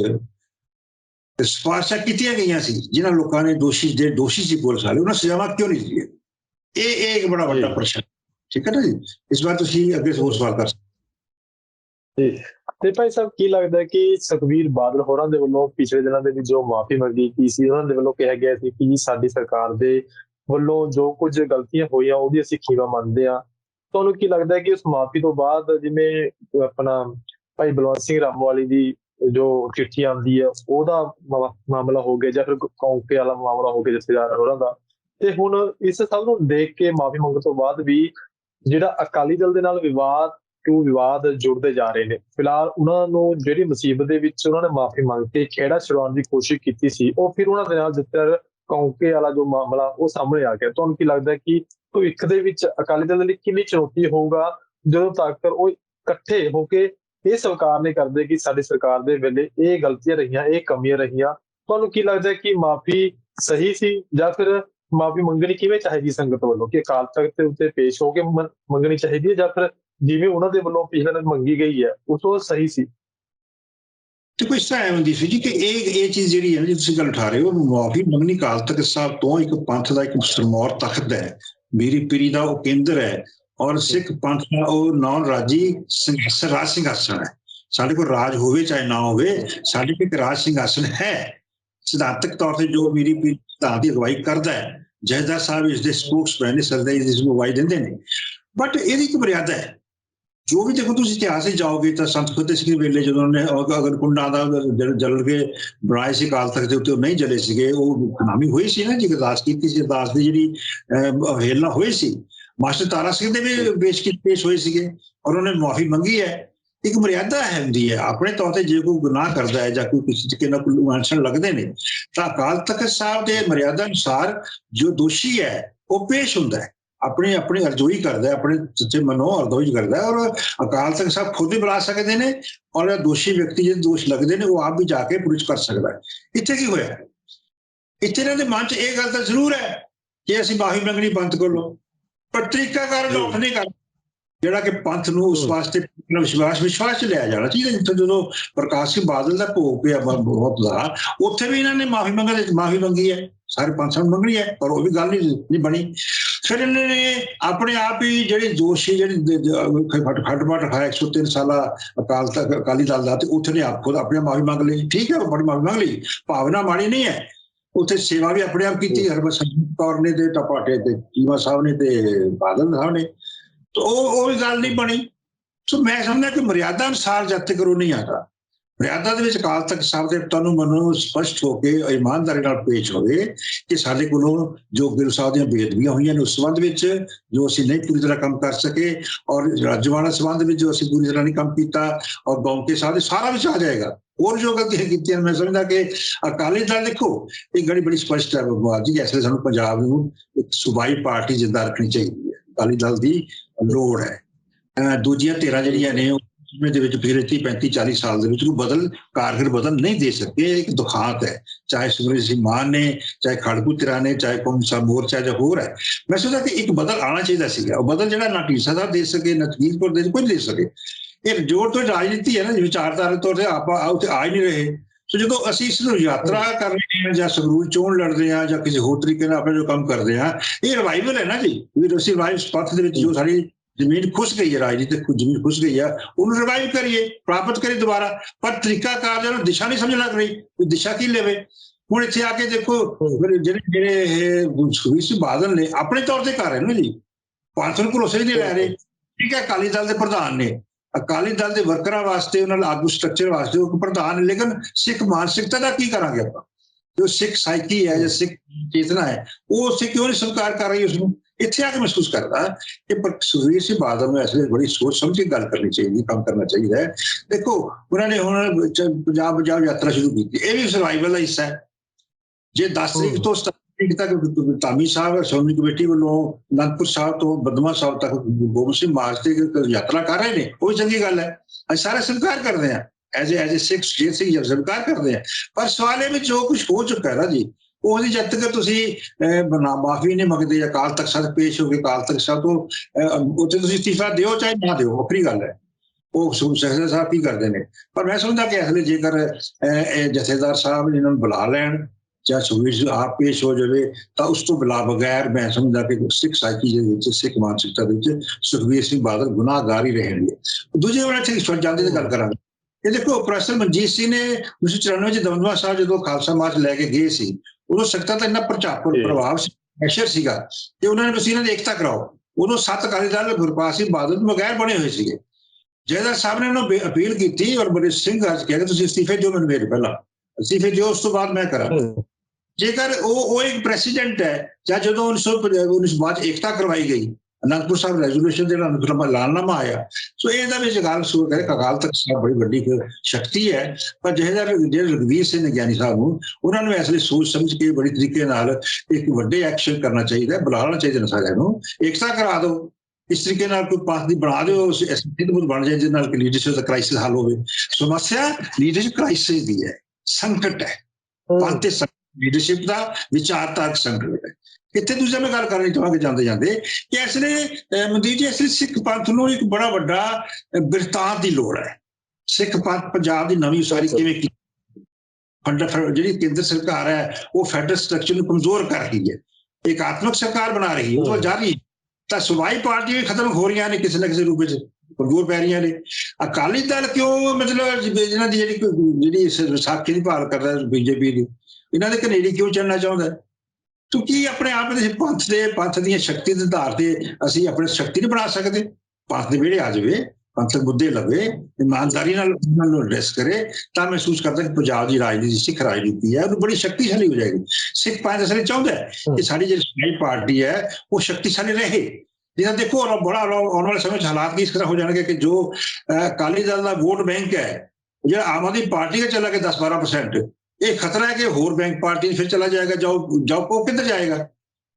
ਸਿਫਾਰਸ਼ਾਂ ਕੀਤੀਆਂ ਗਈਆਂ ਸੀ ਜਿਨ੍ਹਾਂ ਲੋਕਾਂ ਨੇ ਦੋਸ਼ੀ ਦੇ ਦੋਸ਼ੀ ਸੀ ਪੁਲਿਸ ਵਾਲੇ ਉਹਨਾਂ ਸਜ਼ਾਵਾਂ ਕਿਉਂ ਨਹੀਂ ਦਿੱਤੀਆਂ? ਇਹ ਇਹ ਇੱਕ ਬੜਾ ਵੱਡਾ। ਪ੍ਰਸ਼ਨ ਹੈ। ਠੀਕ ਹੈ ਨਾ ਜੀ? ਇਸ ਵਾਰ ਤੁਸੀਂ ਅੱਗੇ ਹੋਰ ਸਵਾਲ ਕਰ ਸਕਦੇ ਤੇ ਭਾਈ ਸਾਹਿਬ ਕੀ ਲੱਗਦਾ ਕਿ ਸੁਖਬੀਰ ਬਾਦਲ ਹੋਰਾਂ ਦੇ ਵੱਲੋਂ ਪਿਛਲੇ ਦਿਨਾਂ ਦੇ ਵਿੱਚ ਜੋ ਮਾਫੀ ਮੰਗੀ ਕੀ ਸੀ, ਉਹਨਾਂ ਦੇ ਵੱਲੋਂ ਕਿਹਾ ਗਿਆ ਸੀ ਕਿ ਸਾਡੀ ਸਰਕਾਰ ਦੇ ਵੱਲੋਂ ਜੋ ਕੁਝ ਗਲਤੀਆਂ ਹੋਈਆਂ ਉਹਦੀ ਅਸੀਂ ਖੀਵਾ ਮੰਨਦੇ ਆ ਤੁਹਾਨੂੰ ਕੀ ਲੱਗਦਾ ਕਿ ਉਸ ਮਾਫੀ ਤੋਂ ਬਾਅਦ ਜਿਵੇਂ ਆਪਣਾ ਭਾਈ ਬਲਵੰਤ ਸਿੰਘ ਰਾਮਵਾਲੀ ਦੀ ਜੋ ਚਿੱਠੀ ਆਉਂਦੀ ਹੈ, ਉਹਦਾ ਮਾਮਲਾ ਹੋ ਗਿਆ ਜਾਂ ਫਿਰ ਕੌਂਕੇ ਵਾਲਾ ਮਾਮਲਾ ਹੋ ਗਿਆ ਜਥੇਦਾਰ ਹੋਰਾਂ ਦਾ, ਤੇ ਹੁਣ ਇਸ ਸਭ ਨੂੰ ਦੇਖ ਕੇ ਮਾਫੀ ਮੰਗਣ ਤੋਂ ਬਾਅਦ ਵੀ ਜਿਹੜਾ ਅਕਾਲੀ ਦਲ ਦੇ ਨਾਲ ਵਿਵਾਦ ਟੂ ਵਿਵਾਦ ਜੁੜਦੇ ਜਾ ਰਹੇ ਨੇ। ਫਿਲਹਾਲ ਉਹਨਾਂ ਨੂੰ ਜਿਹੜੀ ਮੁਸੀਬਤ ਦੇ ਵਿੱਚ ਉਹਨਾਂ ਨੇ ਮਾਫੀ ਮੰਗ ਕੇ ਖੇੜਾ ਛੁਡਾਉਣ ਦੀ ਕੋਸ਼ਿਸ਼ ਕੀਤੀ ਸੀ, ਉਹ ਫਿਰ ਉਹਨਾਂ ਦੇ ਨਾਲ ਜਿੱਤਰ ਕੌਂਕੇ ਵਾਲਾ ਜੋ ਮਾਮਲਾ ਉਹ ਸਾਹਮਣੇ ਆ ਗਿਆ। ਤੁਹਾਨੂੰ ਕੀ ਲੱਗਦਾ ਕਿ ਭਵਿੱਖ ਦੇ ਵਿੱਚ ਅਕਾਲੀ ਦਲ ਲਈ ਕਿੰਨੀ ਚੁਣੌਤੀ ਹੋਊਗਾ ਜਦੋਂ ਤੱਕ ਉਹ ਇਕੱਠੇ ਹੋ ਕੇ ਇਹ ਸਵੀਕਾਰ ਨੇ ਕਰਦੇ ਕਿ ਸਾਡੀ ਸਰਕਾਰ ਦੇ ਵੇਲੇ ਇਹ ਗਲਤੀਆਂ ਰਹੀਆਂ, ਇਹ ਕਮੀਆਂ ਰਹੀਆਂ? ਤੁਹਾਨੂੰ ਕੀ ਲੱਗਦਾ ਕਿ ਮਾਫੀ ਸਹੀ ਸੀ ਜਾਂ ਫਿਰ ਮਾਫੀ ਮੰਗਣੀ ਕਿਵੇਂ ਚਾਹੀਦੀ ਸੰਗਤ ਵੱਲੋਂ? ਕਿ ਅਕਾਲ ਤਖਤ ਦੇ ਉੱਤੇ ਪੇਸ਼ ਹੋ ਕੇ ਮੰਗਣੀ ਚਾਹੀਦੀ ਹੈ ਜਾਂ ਫਿਰ ਜਿਵੇਂ ਉਹਨਾਂ ਦੇ ਵੱਲੋਂ ਪਿਛਲੇ ਦਿਨ ਮੰਗੀ ਗਈ ਹੈ ਉਹ ਤੋਂ ਸਹੀ ਸੀ। ਤੇ ਕੋਈ ਸਹਾਇ ਹੁੰਦੀ ਸੀ ਜੀ ਕਿ ਇਹ ਇਹ ਚੀਜ਼ ਜਿਹੜੀ ਹੈ ਜਿਹੜੀ ਤੁਸੀਂ ਗੱਲ ਉਠਾ ਰਹੇ ਹੋ ਮਾਫੀ ਮੰਗਣੀ ਕਾਲ ਤੱਕ ਸਾਹਿਬ ਤੋਂ ਇੱਕ ਪੰਥ ਦਾ ਇੱਕ ਸਰਮੌਰ ਤਖਤ ਹੈ। ਮੀਰੀ ਪੀਰੀ ਦਾ ਉਹ ਕੇਂਦਰ ਹੈ ਔਰ ਸਿੱਖ ਪੰਥ ਦਾ ਉਹ ਨੌਨ ਰਾਜੀ ਸਿੰਘਾਸਨ ਰਾਜ ਸਿੰਘਾਸਨ ਹੈ। ਸਾਡੇ ਕੋਲ ਰਾਜ ਹੋਵੇ ਚਾਹੇ ਨਾ ਹੋਵੇ ਸਾਡੇ ਕੋਲ ਇੱਕ ਰਾਜ ਸਿੰਘਾਸਨ ਹੈ। ਸਿਧਾਂਤਕ ਤੌਰ ਤੇ ਜੋ ਮੇਰੀ ਪੀਰ ਸਿਧਾਂਤ ਦੀ ਅਗਵਾਈ ਕਰਦਾ ਹੈ ਜਹਦਾ ਸਾਹਿਬ ਇਸ ਦੇ ਸਪੋਕਸਮੈਨ ਨੇ ਸਰਦਾਈ ਇਸ ਨੂੰ ਅਗਵਾਈ ਦਿੰਦੇ ਨੇ। ਬਟ ਇਹਦੀ ਇੱਕ ਮਰਿਆਦਾ ਹੈ। ਜੋ ਵੀ ਦੇਖੋ ਤੁਸੀਂ ਇਤਿਹਾਸ ਵਿੱਚ ਜਾਓਗੇ ਤਾਂ ਸੰਤ ਫਤਿਹ ਸਿੰਘ ਵੇਲੇ ਜਦੋਂ ਉਹਨੇ ਅਗ- ਅਗਰ ਕੁੰਡਾਂ ਦਾ ਜਲ ਜਲ ਕੇ ਬਣਾਏ ਸੀ ਕਾਲ ਤੱਕ ਦੇ ਉੱਤੇ ਉਹ ਨਹੀਂ ਜਲੇ ਸੀਗੇ ਉਹ ਨਾਮੀ ਹੋਈ ਸੀ ਨਾ ਜੀ ਅਰਦਾਸ ਕੀਤੀ ਸੀ ਅਰਦਾਸ ਦੀ ਜਿਹੜੀ ਅਹ, ਹੋਈ ਸੀ ਮਾਸਟਰ ਤਾਰਾ ਸਿੰਘ ਦੇ ਵੀ ਪੇਸ਼ ਕੀ ਪੇਸ਼ ਹੋਏ ਸੀਗੇ ਔਰ ਉਹਨੇ ਮਾਫੀ ਮੰਗੀ ਹੈ ਇੱਕ ਮਰਿਆਦਾ ਹੈ ਹੁੰਦੀ ਹੈ ਆਪਣੇ ਤੌਰ ਤੇ ਜੇ ਕੋਈ ਗੁਨਾਹ ਕਰਦਾ ਹੈ ਜਾਂ ਕੋਈ ਕਿਸੇ ਤਰੀਕੇ ਨਾਲ ਕੋਈ ਅਨਸ਼ਨ ਲੱਗਦੇ ਨੇ ਤਾਂ ਅਕਾਲ ਤਖਤ ਸਾਹਿਬ ਦੇ ਮਰਿਆਦਾ ਅਨੁਸਾਰ ਜੋ ਦੋਸ਼ੀ ਹੈ ਉਹ ਪੇਸ਼ ਹੁੰਦਾ ਹੈ। ਆਪਣੀ ਆਪਣੀ ਅਰਜ਼ੋਈ ਕਰਦਾ ਆਪਣੇ ਸੱਚੇ ਮਨੋਂ ਅਰਜ਼ੋਈ ਕਰਦਾ ਔਰ ਅਕਾਲ ਤਖਤ ਸਾਹਿਬ ਖੁਦ ਹੀ ਬੁਲਾ ਸਕਦੇ ਨੇ ਔਰ ਇਹ ਦੋਸ਼ੀ ਵਿਅਕਤੀ ਜਿਹੜੇ ਦੋਸ਼ ਲੱਗਦੇ ਨੇ ਉਹ ਆਪ ਵੀ ਜਾ ਕੇ ਪੁਲਿਸ ਕਰ ਸਕਦਾ ਹੈ। ਇੱਥੇ ਕੀ ਹੋਇਆ? ਇੱਥੇ ਇਹਨਾਂ ਦੇ ਮਨ 'ਚ ਇਹ ਗੱਲ ਤਾਂ ਜ਼ਰੂਰ ਹੈ ਕਿ ਅਸੀਂ ਮਾਫੀ ਮੰਗਣੀ ਬੰਦ ਕਰ ਲਓ ਪਰ ਤਰੀਕਾਕਾਰ ਲੋਕ ਨਹੀਂ ਕਰ ਜਿਹੜਾ ਕਿ ਪੰਥ ਨੂੰ ਉਸ। ਵਾਸਤੇ ਵਿਸ਼ਵਾਸ ਵਿਸ਼ਵਾਸ ਲਿਆ ਜਾਣਾ ਚਾਹੀਦਾ। ਜਿੱਥੇ ਜਦੋਂ ਪ੍ਰਕਾਸ਼ ਸਿੰਘ ਬਾਦਲ ਦਾ ਭੋਗ ਪਿਆ ਬਹੁਤ ਦਾ ਉੱਥੇ ਵੀ ਇਹਨਾਂ ਨੇ ਮਾਫੀ ਮੰਗਣ ਮਾਫੀ ਮੰਗੀ ਹੈ। ਸਾਰੇ ਪੰਥਾਂ ਨੂੰ ਮੰਗਣੀ ਹੈ ਪਰ ਉਹ ਵੀ ਗੱਲ ਨਹੀਂ ਨਹੀਂ ਬਣੀ। ਫਿਰ ਇਹਨਾਂ ਨੇ ਆਪਣੇ ਆਪ ਹੀ ਜਿਹੜੇ ਦੋਸ਼ੀ ਜਿਹੜੇ ਖਟ ਖਟਮਟ ਖਾਇਆ 103 ਸਾਲਾ ਅਕਾਲ ਤੱਕ ਅਕਾਲੀ ਦਲ ਦਾ ਤੇ ਉੱਥੇ ਨੇ ਆਪ ਖੁਦ ਆਪਣੇ ਮਾਫੀ ਮੰਗ ਲਈ। ਠੀਕ ਹੈ ਉਹ ਬੜੀ ਮਾਫੀ ਮੰਗ ਲਈ। ਭਾਵਨਾ ਮਾੜੀ ਨਹੀਂ ਹੈ। ਉੱਥੇ ਸੇਵਾ ਵੀ ਆਪਣੇ ਆਪ ਕੀਤੀ ਹਰਬਸੰਤ ਕੌਰ ਨੇ ਤੇ ਟਪਾਟੇ ਤੇ ਚੀਮਾ ਸਾਹਿਬ ਨੇ ਤੇ ਬਾਦਲ ਸਾਹਿਬ ਨੇ। ਉਹ ਉਹ ਵੀ ਗੱਲ ਨਹੀਂ ਬਣੀ। ਸੋ ਮੈਂ ਸਮਝਦਾ ਕਿ ਮਰਿਆਦਾ ਅਨੁਸਾਰ ਜਦ ਤੱਕ ਉਹ ਨਹੀਂ ਆਦਾ ਮਰਿਆਦਾ ਦੇ ਵਿੱਚ ਅਕਾਲ ਤਖਤ ਸਾਹਿਬ ਦੇ ਤੁਹਾਨੂੰ ਮਨੋਂ ਸਪਸ਼ਟ ਹੋ ਕੇ ਇਮਾਨਦਾਰੀ ਨਾਲ ਪੇਸ਼ ਹੋਵੇ ਕਿ ਸਾਡੇ ਕੋਲੋਂ ਜੋ ਗੁਰੂ ਸਾਹਿਬ ਦੀਆਂ ਬੇਦਬੀਆਂ ਹੋਈਆਂ ਨੇ, ਉਸ ਸੰਬੰਧ ਵਿੱਚ ਜੋ ਅਸੀਂ ਨਹੀਂ ਪੂਰੀ ਤਰ੍ਹਾਂ ਕੰਮ ਕਰ ਸਕੇ ਔਰ ਰਾਜਵਾਨਾ ਸੰਬੰਧ ਵਿੱਚ ਜੋ ਅਸੀਂ ਪੂਰੀ ਤਰ੍ਹਾਂ ਨਹੀਂ ਕੰਮ ਕੀਤਾ ਔਰ ਬੌਂਕੇ ਸਾਹਿਬ ਦੇ ਸਾਰਾ ਵਿੱਚ ਆ ਜਾਏਗਾ। ਹੋਰ ਜੋ ਗਲਤੀਆਂ ਕੀਤੀਆਂ ਮੈਂ ਸਮਝਦਾ ਕਿ ਅਕਾਲੀ ਦਲ ਦੇਖੋ, ਇਹ ਗੜੀ ਬੜੀ ਸਪਸ਼ਟ ਹੈ ਬਗਵਾਨ ਜੀ ਐਸੇ ਸਾਨੂੰ ਪੰਜਾਬ ਨੂੰ ਇੱਕ ਸੂਬਾਈ ਪਾਰਟੀ ਜਿੰਦਾ ਰੱਖਣੀ ਚਾਹੀਦੀ ਹੈ। ਅਕਾਲੀ ਦਲ ਦੀ ਲੋੜ ਹੈ। ਦੂਜੀਆਂ ਧਿਰਾਂ ਜਿਹੜੀਆਂ ਨੇ, ਉਹ ਸਮੇਂ ਦੇ ਵਿੱਚ ਫਿਰ 35 40 ਸਾਲ ਦੇ ਵਿੱਚ ਨੂੰ ਬਦਲ, ਕਾਰਗਰ ਬਦਲ ਨਹੀਂ ਦੇ ਸਕਦੇ ਇਹ ਇੱਕ ਦੁਖਾਂਤ ਹੈ। ਚਾਹੇ ਸੁਖਬੀਰ ਸਿੰਘ ਮਾਨ ਨੇ, ਚਾਹੇ ਖੜਗੂ ਧਿਰਾਂ ਨੇ, ਚਾਹੇ ਕੌਮਸਾ ਮੋਰਚਾ ਜਾਂ ਹੋਰ ਹੈ, ਮੈਂ ਸੋਚਦਾ ਕਿ ਇੱਕ ਬਦਲ ਆਣਾ ਚਾਹੀਦਾ ਸੀਗਾ। ਉਹ ਬਦਲ ਜਿਹੜਾ ਨਾ ਢੀਂਸਾ ਸਾਹਿਬ ਦੇ ਸਕੇ, ਨਾ ਤਕੀਰਪੁਰ ਦੇ ਕੋਈ ਦੇ ਸਕੇ। ਇਹ ਜੋਰ ਤੋਂ ਰਾਜਨੀਤੀ ਹੈ ਨਾ, ਵਿਚਾਰਧਾਰਾ ਤੌਰ ਤੇ ਆਪਾਂ ਉੱਥੇ ਆ ਨਹੀਂ ਰਹੇ। ਸੋ ਜਦੋਂ ਅਸੀਂ ਇਸ ਨੂੰ ਯਾਤਰਾ ਕਰ ਰਹੇ ਹਾਂ ਜਾਂ ਸੰਗਰੂਰ ਚੋਣ ਲੜਦੇ ਹਾਂ ਜਾਂ ਕਿਸੇ ਹੋਰ ਤਰੀਕੇ ਨਾਲ ਆਪਣਾ ਜੋ ਕੰਮ ਕਰਦੇ ਹਾਂ, ਇਹ ਰਿਵਾਈਵਲ ਹੈ ਨਾ ਜੀ? ਵੀ ਅਸੀਂ ਰਿਵਾਈਵ ਪੱਥ ਦੇ ਵਿੱਚ ਜੋ ਸਾਡੀ ਜ਼ਮੀਨ ਖੁੱਸ ਗਈ ਹੈ, ਰਾਜਨੀਤਿਕ ਜ਼ਮੀਨ ਖੁੱਸ ਗਈ ਆ, ਉਹਨੂੰ ਰਿਵਾਈਵ ਕਰੀਏ, ਪ੍ਰਾਪਤ ਕਰੀਏ ਦੁਬਾਰਾ, ਪਰ ਤਰੀਕਾ ਤਰੀਕਾਕਾਰ ਜਿਹੜਾ ਦਿਸ਼ਾ ਨਹੀਂ ਸਮਝ ਲੱਗ ਰਹੀ ਵੀ ਦਿਸ਼ਾ ਕੀ ਲੈਵੇ। ਹੁਣ ਇੱਥੇ ਆ ਕੇ ਦੇਖੋ ਫਿਰ ਜਿਹੜੇ ਜਿਹੜੇ ਇਹ ਸੁਖਬੀਰ ਸਿੰਘ ਬਾਦਲ ਨੇ, ਆਪਣੇ ਤੌਰ ਤੇ ਕਰ ਰਹੇ ਨੇ ਜੀ। ਪੰਥ ਨੂੰ ਭਰੋਸੇ ਨਹੀਂ ਲੈ ਰਹੇ। ਠੀਕ ਹੈ, ਅਕਾਲੀ ਦਲ ਦੇ ਪ੍ਰਧਾਨ ਨੇ। ਅਕਾਲੀ ਦਲ ਦੇ ਵਰਕਰਾਂ ਵਾਸਤੇ, ਉਹਨਾਂ ਨਾਲ ਆਗੂ ਸਟਰਕਚਰ ਵਾਸਤੇ, ਉਹ ਪ੍ਰਧਾਨ ਲੇਕਿਨ ਸਿੱਖ ਮਾਨਸਿਕਤਾ ਦਾ ਕੀ ਕਰਾਂਗੇ ਆਪਾਂ? ਜੋ ਸਿੱਖ ਸਾਈਕੀ ਹੈ ਜਾਂ ਸਿੱਖ ਚੇਤਨਾ ਹੈ, ਉਹ ਉਸੇ ਕਿਉਂ ਨਹੀਂ ਸਵੀਕਾਰ ਕਰ ਰਹੀ ਉਸ ਨੂੰ ਇੱਥੇ ਆ ਕੇ ਮਹਿਸੂਸ ਕਰਦਾ ਕਿ ਪਰ ਸੁਖਬੀਰ ਸਿੰਘ ਬਾਦਲ ਨੂੰ ਐਸੇ ਬੜੀ ਸੋਚ ਸਮਝ ਕੇ ਗੱਲ ਕਰਨੀ ਚਾਹੀਦੀ, ਕੰਮ ਕਰਨਾ ਚਾਹੀਦਾ ਹੈ। ਦੇਖੋ, ਉਹਨਾਂ ਨੇ ਹੁਣ ਪੰਜਾਬ ਪੰਜਾਬ ਯਾਤਰਾ ਸ਼ੁਰੂ ਕੀਤੀ, ਇਹ ਵੀ ਸਰਵਾਈਵਲ ਦਾ ਹਿੱਸਾ ਹੈ। ਜੇ 10 ਤਰੀਕ ਤੋਂ 17 ਤੱਕ ਧਾਮੀ ਸਾਹਿਬ ਸ਼੍ਰੋਮਣੀ ਕਮੇਟੀ ਵੱਲੋਂ ਅਨੰਦਪੁਰ ਸਾਹਿਬ ਤੋਂ ਬਦਮਾ ਸਾਹਿਬ ਤੱਕ ਗੋਬਿੰਦ ਸਿੰਘ ਮਾਰਚ ਤੇ ਯਾਤਰਾ ਕਰ ਰਹੇ ਨੇ। ਉਹ ਵੀ ਚੰਗੀ ਗੱਲ ਹੈ। ਅਸੀਂ ਸਾਰੇ ਸਵੀਕਾਰ ਕਰਦੇ ਹਾਂ। ਐਜ਼ ਐਜ਼ ਅ ਸਿੱਖ ਜੇ ਸਿੰਘ ਸਵੀਕਾਰ ਕਰਦੇ ਹਾਂ। ਪਰ ਸਵਾਲ ਇਹ ਵਿੱਚ ਜੋ ਕੁਝ ਹੋ ਚੁੱਕਾ ਹੈ ਨਾ ਜੀ ਉਹਦੀ ਜਦ ਤੱਕ ਤੁਸੀਂ ਅਹ, ਬਣਾ ਮਾਫੀ ਨਹੀਂ ਮੰਗਦੇ ਜਾਂ ਕਾਲ ਤੱਕ ਸਾਹਿਬ ਪੇਸ਼ ਹੋ ਕੇ ਕਾਲ ਤੱਕ ਸਾਹਿਬ ਤੋਂ ਅਹ, ਉੱਥੇ ਤੁਸੀਂ ਅਸਤੀਫਾ ਦਿਓ ਚਾਹੇ ਨਾ ਦਿਓ ਵੱਖਰੀ ਗੱਲ ਹੈ। ਉਹ ਸਹਿਜਾ ਸਾਹਿਬ ਕੀ ਕਰਦੇ ਨੇ? ਪਰ ਮੈਂ ਸਮਝਦਾ ਕਿ ਅਸਲੇ ਜੇਕਰ ਜਥੇਦਾਰ ਸਾਹਿਬ ਇਹਨਾਂ ਨੂੰ ਬੁਲਾ ਲੈਣ ਜਾਂ ਸਿੰਘ ਆਪ ਪੇਸ਼ ਹੋ ਜਾਵੇ ਤਾਂ ਉਸ ਤੋਂ ਬੁਲਾ ਬਗੈਰ ਮੈਂ ਸਮਝਦਾ ਕਿ ਸਿੱਖ ਸਾਈਕੀ ਦੇ ਵਿੱਚ ਸਿੱਖ ਮਾਨਸਿਕਤਾ ਦੇ ਵਿੱਚ ਸੁਖਬੀਰ ਸਿੰਘ ਬਾਦਲ ਗੁਨਾਹਗਾਰ ਹੀ ਰਹਿਣਗੇ। ਦੂਜੇ ਵਾਲਾ ਠੀਕ ਸੁਣ ਜਾਂਦੇ ਦੀ ਗੱਲ ਕਰਾਂਗੇ। ਇਹ ਦੇਖੋ ਪ੍ਰੋਫੈਸਰ ਮਨਜੀਤ ਸਿੰਘ ਨੇ 1994 ਚ ਦਮਦਮਾ ਸਾਹਿਬ ਜਦੋਂ ਖਾਲਸਾ ਮਾਰਚ ਲੈ ਕੇ ਗਏ ਸੀ ਉਦੋਂ ਸਖਤਾਂ ਦਾ ਇੰਨਾ ਪ੍ਰਚਾਰ। ਪ੍ਰਭਾਵ ਸੀ ਪ੍ਰੈਸ਼ਰ ਸੀਗਾ ਕਿ ਉਹਨਾਂ ਨੇ ਇਹਨਾਂ ਦੀ ਏਕਤਾ ਕਰਾਓ। ਉਦੋਂ ਸੱਤ ਅਕਾਲੀ ਦਲ ਗੁਰਪਾਲ ਸਿੰਘ ਬਾਦਲ ਨੂੰ ਬਗੈਰ ਬਣੇ ਹੋਏ ਸੀਗੇ। ਜੈਦਰ ਸਾਹਿਬ ਨੇ ਉਹਨਾਂ ਨੂੰ ਅਪੀਲ ਕੀਤੀ ਔਰ ਬੜੇ ਸਿੰਘ ਅੱਜ ਕਿਹਾ ਕਿ ਤੁਸੀਂ ਅਸਤੀਫੇ ਦਿਓ ਮੈਨੂੰ ਮੇਰੇ ਪਹਿਲਾਂ। ਅਸਤੀਫੇ ਦਿਓ ਉਸ ਤੋਂ ਬਾਅਦ ਮੈਂ ਕਰਾਂ ਜੇਕਰ ਉਹ ਉਹ ਇੱਕ ਪ੍ਰੈਸੀਡੈਂਟ ਹੈ ਜਾਂ ਜਦੋਂ 1919 ਬਾਅਦ 'ਚ ਏਕਤਾ ਕਰਵਾਈ ਗਈ ਅਨੰਦਪੁਰ ਸਾਹਿਬ ਰੈਜ਼ੋਲੂਸ਼ਨ ਜਿਹੜਾ ਅਨੰਦਪੁਰ ਲਾਲਨਾਮਾ ਆਇਆ ਸੋ ਇਹਦਾ ਵਿੱਚ ਗੱਲ ਸੂਰ ਕਰੇ ਅਕਾਲ ਤਖਤ ਸਾਹਿਬ ਬੜੀ ਵੱਡੀ ਸ਼ਕਤੀ ਹੈ ਪਰ ਜਿਹੜਾ ਜਿਹੜੇ ਰਗਵੀਰ ਸਿੰਘ ਗਿਆਨੀ ਸਾਹਿਬ ਨੂੰ ਉਹਨਾਂ ਨੂੰ ਇਸ ਲਈ ਸੋਚ ਸਮਝ ਕੇ ਬੜੀ ਤਰੀਕੇ ਨਾਲ ਇੱਕ ਵੱਡੇ ਐਕਸ਼ਨ ਕਰਨਾ ਚਾਹੀਦਾ ਬੁਲਾਉਣਾ ਚਾਹੀਦਾ ਨੇ ਸਾਰਿਆਂ ਨੂੰ ਏਕਤਾ ਕਰਾ ਦਿਓ ਇਸ ਤਰੀਕੇ ਨਾਲ ਕੋਈ ਪਾਸ ਦੀ ਬਣਾ ਦਿਓ ਉਸ ਨੂੰ ਬਣ ਜਾਏ ਜਿਹਦੇ ਨਾਲ ਕਿ ਲੀਡਰਸ਼ਿਪ ਦਾ ਕ੍ਰਾਈਸਿਸ ਹੱਲ ਹੋਵੇ ਸਮੱਸਿਆ ਲੀਡਰਸ਼ਿਪ ਕ੍ਰਾਈਸਿਸ ਦੀ ਹੈ ਸੰਕਟ ਹੈ ਤੇ ਲੀਡਰਸ਼ਿਪ ਦਾ ਵਿਚਾਰਤਾਕ ਸੰਕਟ ਹੈ। ਇੱਥੇ ਦੂਜਾ ਮੈਂ ਗੱਲ ਕਰਨੀ ਚਾਹਾਂਗਾ ਜਾਂਦੇ ਜਾਂਦੇ ਕਿ ਇਸ ਲਈ ਮਨਦੀਪ ਜੀ ਇਸ ਲਈ ਸਿੱਖ ਪੰਥ ਨੂੰ ਇੱਕ ਬੜਾ ਵੱਡਾ ਬਿਰਤਾਂਤ ਦੀ ਲੋੜ ਹੈ। ਸਿੱਖ ਪੰਥ ਪੰਜਾਬ ਦੀ ਨਵੀਂ ਉਸਾਰੀ ਕਿਵੇਂ ਕੀ ਫੰਡ ਜਿਹੜੀ ਕੇਂਦਰ ਸਰਕਾਰ ਹੈ ਉਹ ਫੈਡਰਲ ਸਟਰਕਚਰ ਨੂੰ ਕਮਜ਼ੋਰ ਕਰ ਰਹੀ ਹੈ। ਇੱਕ ਆਤਮਿਕ ਸਰਕਾਰ ਬਣਾ ਰਹੀ ਹੈ। ਉਹ ਜਾਰੀ। ਤਾਂ ਸੁਬਾਈ ਪਾਰਟੀਆਂ ਵੀ ਖਤਮ ਹੋ ਰਹੀਆਂ ਨੇ ਕਿਸੇ ਨਾ ਕਿਸੇ ਰੂਪ ਵਿੱਚ। ਕਮਜ਼ੋਰ ਪੈ ਰਹੀਆਂ ਨੇ। ਅਕਾਲੀ ਦਲ ਕਿਉਂ ਮਤਲਬ ਜਿਹਨਾਂ ਦੀ ਜਿਹੜੀ ਜਿਹੜੀ ਵਿਸਾਖੀ ਦੀ ਭਾਲ ਕਰਦਾ ਬੀਜੇਪੀ ਦੀ। ਇਹਨਾਂ ਦੇ ਕਨੇਡੀ ਕਿਉਂ ਚੜਨਾ ਚਾਹੁੰਦਾ? ਕਿਉਂਕਿ ਆਪਣੇ ਆਪ ਦੇ ਪੰਥ ਦੇ ਪੰਥ ਦੀਆਂ ਸ਼ਕਤੀ ਦੇ ਆਧਾਰ ਤੇ ਅਸੀਂ ਆਪਣੀ ਸ਼ਕਤੀ ਨਹੀਂ ਬਣਾ ਸਕਦੇ। ਪੰਥ ਦੇ ਵਿਹੜੇ ਆ ਜਾਵੇ ਪੰਥਕ ਮੁੱਦੇ ਲਵੇ ਇਮਾਨਦਾਰੀ ਨਾਲ ਉਹਨਾਂ ਨੂੰ ਐਡਰੈਸ ਕਰੇ ਤਾਂ ਮਹਿਸੂਸ ਕਰਦਾ ਕਿ ਪੰਜਾਬ ਦੀ ਰਾਜਨੀਤੀ ਸਿੱਖ ਰਾਜਨੀਤੀ ਹੈ ਉਹ ਬੜੀ ਸ਼ਕਤੀਸ਼ਾਲੀ ਹੋ ਜਾਏਗੀ। ਸਿੱਖ ਪੰਥ ਅਸਲ ਚਾਹੁੰਦਾ ਕਿ ਸਾਡੀ ਜਿਹੜੀ ਸਮਾਈ ਪਾਰਟੀ ਹੈ ਉਹ ਸ਼ਕਤੀਸ਼ਾਲੀ ਰਹੇ। ਜਿਹਦਾ ਦੇਖੋ ਔਰ ਬੜਾ ਆਉਣ ਵਾਲੇ ਸਮੇਂ 'ਚ ਹਾਲਾਤ ਕੀ ਇਸ ਤਰ੍ਹਾਂ ਹੋ ਜਾਣਗੇ ਕਿ ਜੋ ਅਕਾਲੀ ਦਲ ਦਾ ਵੋਟ ਬੈਂਕ ਹੈ ਜਿਹੜਾ ਆਮ ਆਦਮੀ ਪਾਰਟੀ ਦਾ ਚਲਾ ਗਿਆ 10-12% ਇਹ ਖਤਰਾ ਹੈ ਕਿ ਹੋਰ ਬੈਂਕ ਪਾਰਟੀ ਫਿਰ ਚਲਾ ਜਾਏਗਾ ਜਾਓ ਜਾਓ ਉਹ ਕਿੱਧਰ ਜਾਏਗਾ?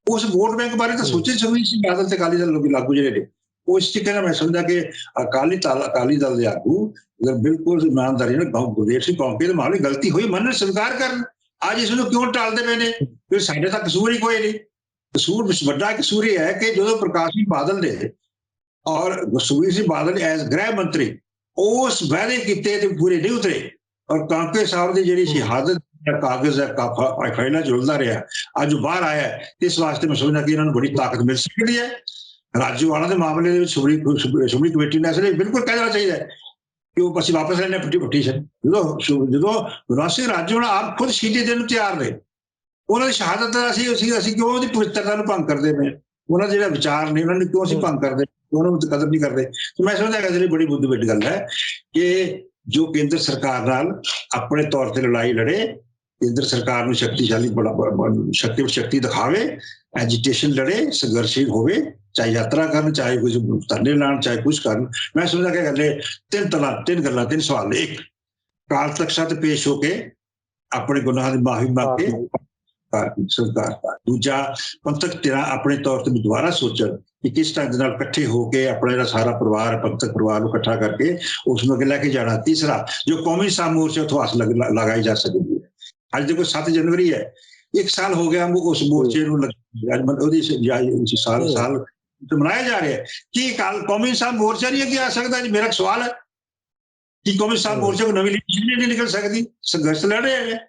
ਉਸ ਵੋਟ ਬੈਂਕ ਬਾਰੇ ਤਾਂ ਸੋਚੇ ਸਮਝੀ ਸੀ ਬਾਦਲ ਤੇ ਅਕਾਲੀ ਦਲ ਲੋਕ ਲਾਗੂ ਜਿਹੜੇ ਨੇ। ਉਹ ਇਸ ਤਰੀਕੇ ਨਾਲ ਮੈਂ ਸਮਝਦਾ ਕਿ ਅਕਾਲੀ ਦਲ ਅਕਾਲੀ ਦਲ ਦੇ ਆਗੂ ਅਗਰ ਬਿਲਕੁਲ ਇਮਾਨਦਾਰੀ ਨਾਲ ਗਾਉਂ ਗੁਰਦੇਵ ਸਿੰਘ ਕੌਂਕੇ ਦੇ ਮਾਮਲੇ ਗਲਤੀ ਹੋਈ ਮੰਨਣ ਸਵੀਕਾਰ ਕਰਨ। ਅੱਜ ਇਸ ਨੂੰ ਕਿਉਂ ਟਾਲਦੇ ਪਏ ਨੇ? ਫਿਰ ਸਾਡੇ ਤਾਂ ਕਸੂਰ ਹੀ ਕੋਈ ਨਹੀਂ ਕਸੂਰ ਵਿੱਚ ਵੱਡਾ ਕਸੂਰ ਇਹ ਹੈ ਕਿ ਜਦੋਂ ਪ੍ਰਕਾਸ਼ ਸਿੰਘ ਬਾਦਲ ਨੇ ਔਰ ਸੁਖਬੀਰ ਸਿੰਘ ਬਾਦਲ ਐਸ ਗ੍ਰਹਿ ਮੰਤਰੀ ਉਸ ਵਾਅਦੇ ਕੀਤੇ ਤੇ ਪੂਰੇ ਨਹੀਂ ਉਤਰੇ। ਔਰ ਕਾਂਕੇ ਸਾਹਿਬ ਦੀ ਜਿਹੜੀ ਸ਼ਹਾਦਤ ਦਾ ਕਾਗਜ਼ ਹੈ ਕਾਫਾ ਫਾਈਲਾਂ ਜੁਲਦਾ ਰਿਹਾ ਅੱਜ ਬਾਹਰ ਆਇਆ। ਇਸ ਵਾਸਤੇ ਮੈਂ ਸਮਝਦਾ ਕਿ ਇਹਨਾਂ ਨੂੰ ਬੜੀ ਤਾਕਤ ਮਿਲ ਸਕਦੀ ਹੈ। ਰਾਜੂਵਾਲਾ ਦੇ ਮਾਮਲੇ ਦੇ ਵਿੱਚ ਸੁਪਰੀਮ ਸੁਪਰੀਮ ਕਮੇਟੀ ਨੇ ਅਸਲੇ ਬਿਲਕੁਲ ਕਹਿ ਦੇਣਾ ਚਾਹੀਦਾ ਕਿ ਉਹ ਅਸੀਂ ਵਾਪਸ ਲੈਣੇ ਪਟੀ ਪਟੀਸ਼ਨ ਜਦੋਂ ਜਦੋਂ ਸਿੰਘ ਰਾਜੂਵਾਲਾ ਆਪ ਖੁਦ ਸ਼ਹੀਦੀ ਦੇਣ ਨੂੰ ਤਿਆਰ ਨੇ ਉਹਨਾਂ ਦੀ ਸ਼ਹਾਦਤ ਦਾ ਅਸੀਂ ਅਸੀਂ ਅਸੀਂ ਕਿਉਂ ਉਹਦੀ ਪਵਿੱਤਰਤਾ ਨੂੰ ਭੰਗ ਕਰਦੇ ਪਏ? ਉਹਨਾਂ ਦੇ ਜਿਹੜੇ ਵਿਚਾਰ ਨੇ ਉਹਨਾਂ ਨੂੰ ਕਿਉਂ ਅਸੀਂ ਭੰਗ ਕਰਦੇ ਉਹਨਾਂ ਨੂੰ ਕਦਰ ਨਹੀਂ ਕਰਦੇ। ਤੇ ਮੈਂ ਸਮਝਦਾ ਕਿ ਲਈ ਬੜੀ ਬੁੱਧੀ ਵੱਡੀ ਗੱਲ ਹੈ ਕਿ ਜੋ ਕੇਂਦਰ ਸਰਕਾਰ ਨਾਲ ਆਪਣੇ ਤੌਰ ਤੇ ਲੜਾਈ ਲੜੇ, ਕੇਂਦਰ ਸਰਕਾਰ ਨੂੰ ਸ਼ਕਤੀਸ਼ਾਲੀ ਸ਼ਕਤੀ ਸ਼ਕਤੀ ਦਿਖਾਵੇ ਐਜੀਟੇਸ਼ਨ ਲੜੇ, ਸੰਘਰਸ਼ੀਲ ਹੋਵੇ, ਚਾਹੇ ਯਾਤਰਾ ਕਰਨ, ਚਾਹੇ ਕੁਝ ਧਰਨੇ ਲਾਣ ਚਾਹੇ ਕੁਝ ਕਰਨ। ਮੈਂ ਸਮਝਦਾ ਕਿ ਗੱਲੇ ਤਿੰਨ ਤਲਾ, ਤਿੰਨ ਗੱਲਾਂ, ਤਿੰਨ ਸਵਾਲ ਇੱਕ, ਕਾਲ ਤੱਕ ਸਤ ਪੇਸ਼ ਹੋ ਕੇ ਆਪਣੇ ਗੁਨਾਹਾਂ ਦੀ ਮਾਫੀ ਮੰਗ ਕੇ। ਸਰਕਾਰ ਸਰਕਾਰ ਦਾ ਦੂਜਾ ਪੰਥਕ ਧਿਰਾਂ ਆਪਣੇ ਤੌਰ ਤੇ ਦੁਬਾਰਾ ਸੋਚਣ ਕਿ ਕਿਸ ਤਰ੍ਹਾਂ ਦੇ ਨਾਲ ਇਕੱਠੇ ਹੋ ਕੇ ਆਪਣਾ ਜਿਹੜਾ ਸਾਰਾ ਪਰਿਵਾਰ ਪੰਥਕ ਪਰਿਵਾਰ ਨੂੰ ਇਕੱਠਾ ਕਰਕੇ ਉਸ ਨੂੰ ਅੱਗੇ ਲੈ ਕੇ ਜਾਣਾ। ਤੀਸਰਾ ਜੋ ਕੌਮੀ ਸਾਮੂਰਚੇ ਲਗ- ਲ- ਲਗਾਈ ਜਾ ਸਕਦੀ ਹੈ। ਅੱਜ ਦੇਖੋ 7 ਜਨਵਰੀ ਹੈ। ਇੱਕ ਸਾਲ ਹੋ ਗਿਆ ਉਸ ਮੋਰਚੇ ਨੂੰ ਅੱਜ ਮਨ- ਉਹਦੀ ਇਸ ਸਾਲ। ਸਾਲ ਤੇ ਮਨਾਇਆ ਜਾ ਰਿਹਾ ਹੈ। ਕੀ ਕਾਲ ਕੌਮੀ ਸਾਹ ਮੋਰਚਾ ਨਹੀਂ ਅੱਗੇ ਆ ਸਕਦਾ? ਜੀ ਮੇਰਾ ਸਵਾਲ ਹੈ। ਕਿ ਕੌਮੀ ਸਾਹ। ਮੋਰਚੇ ਕੋ ਨਵੀਂ ਲੀਡਰਸ਼ਿਪ ਨਹੀਂ ਨਿਕਲ ਸਕਦੀ? ਸੰਘਰਸ਼ ਲੜ ਰਹੇ ਹੈ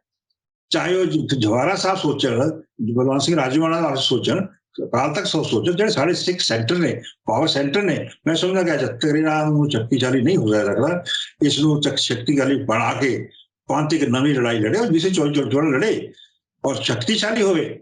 ਚਾਹੇ ਉਹ ਜਵਾਰਾ ਸਾਹਿਬ ਸੋਚਣ ਬਲਵੰਤ ਸਿੰਘ ਰਾਜੂਵਾਲਾ ਸੋਚਣ, ਅਕਾਲ ਤੱਕ ਸੋ ਸੋਚਣ, ਜਿਹੜੇ ਸਾਡੇ ਸਿੱਖ ਸੈਂਟਰ ਨੇ, ਪਾਵਰ ਸੈਂਟਰ ਨੇ, ਮੈਂ ਸਮਝਦਾ ਕਿ ਜਦ ਤੱਕ ਇਹਨਾਂ ਨੂੰ ਸ਼ਕਤੀਸ਼ਾਲੀ ਨਹੀਂ ਹੋ ਸਕਦਾ ਇਸ ਨੂੰ ਚੱਕ ਸ਼ਕਤੀਸ਼ਾਲੀ ਬਣਾ ਕੇ ਪੰਥ ਇੱਕ ਨਵੀਂ ਲੜਾਈ ਲੜੇ ਔਰ ਵਿਸੇ ਚੋਲ ਚੋਲ ਲੜੇ ਔਰ ਸ਼ਕਤੀਸ਼ਾਲੀ ਹੋਵੇ।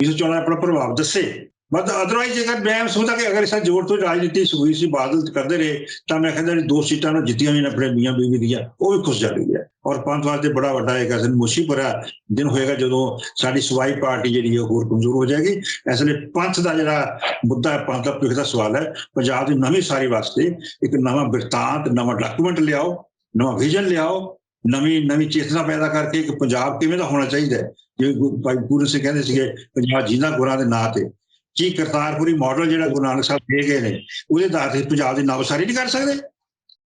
ਵਿਸੇ ਚੋਲ ਆਪਣਾ ਪ੍ਰਭਾਵ ਦੱਸੇ। ਬਟ ਅਦਰਵਾਈਜ਼ ਜੇਕਰ ਮੈਂ ਸਮਝਦਾ ਕਿ ਅਗਰ ਇਸ ਜੋੜ ਤੋਂ ਰਾਜਨੀਤੀ ਸੁਖੀ ਸੀ ਬਾਦਲ ਕਰਦੇ ਰਹੇ, ਤਾਂ ਮੈਂ ਕਹਿੰਦਾ ਜਿਹੜੀ ਦੋ ਸੀਟਾਂ ਨੂੰ ਜਿੱਤੀਆਂ ਵੀ ਨੇ, ਆਪਣੇ ਮੀਆਂ ਬੀਵੀ ਦੀਆਂ, ਉਹ ਵੀ ਖੁਸ਼ ਜਾਣੀ ਹੈ ਔਰ ਪੰਥ ਵਾਸਤੇ ਬੜਾ ਵੱਡਾ ਇੱਕ ਅਸਲ ਮੁਸੀਬਰਾ ਦਿਨ ਹੋਏਗਾ ਜਦੋਂ ਸਾਡੀ ਸਵਾਈ ਪਾਰਟੀ ਜਿਹੜੀ ਹੈ ਹੋਰ ਕਮਜ਼ੋਰ ਹੋ ਜਾਏਗੀ। ਇਸ ਲਈ ਪੰਥ ਦਾ ਜਿਹੜਾ ਮੁੱਦਾ ਹੈ, ਪੰਥ ਦਾ ਭਵਿੱਖ ਦਾ ਸਵਾਲ ਹੈ, ਪੰਜਾਬ ਦੀ ਨਵੀਂ ਸਾਰੀ ਵਾਸਤੇ ਇੱਕ ਨਵਾਂ ਬਿਰਤਾਂਤ, ਨਵਾਂ ਡਾਕੂਮੈਂਟ ਲਿਆਓ, ਨਵਾਂ ਵਿਜ਼ਨ ਲਿਆਓ, ਨਵੀਂ ਨਵੀਂ ਚੇਤਨਾ ਪੈਦਾ ਕਰਕੇ ਇੱਕ ਪੰਜਾਬ ਕਿਵੇਂ ਦਾ ਹੋਣਾ ਚਾਹੀਦਾ ਹੈ? ਜਿਵੇਂ ਗੁਰੂ ਭਾਈ ਪੂਰਨ ਸਿੰਘ ਕਹਿੰਦੇ ਸੀਗੇ, ਪੰਜਾਬ ਜਿੰਦਾ ਗੁਰਾਂ ਦੇ ਨਾਂ ਤੇ। ਕੀ ਕਰਤਾਰਪੁਰੀ ਮਾਡਲ ਜਿਹੜਾ ਗੁਰੂ ਨਾਨਕ ਸਾਹਿਬ ਦੇ ਗਏ ਨੇ, ਉਹਦੇ ਆਧਾਰ ਪੰਜਾਬ ਦੀ ਨਵਸਾਰੀ ਨਹੀਂ ਕਰ ਸਕਦੇ?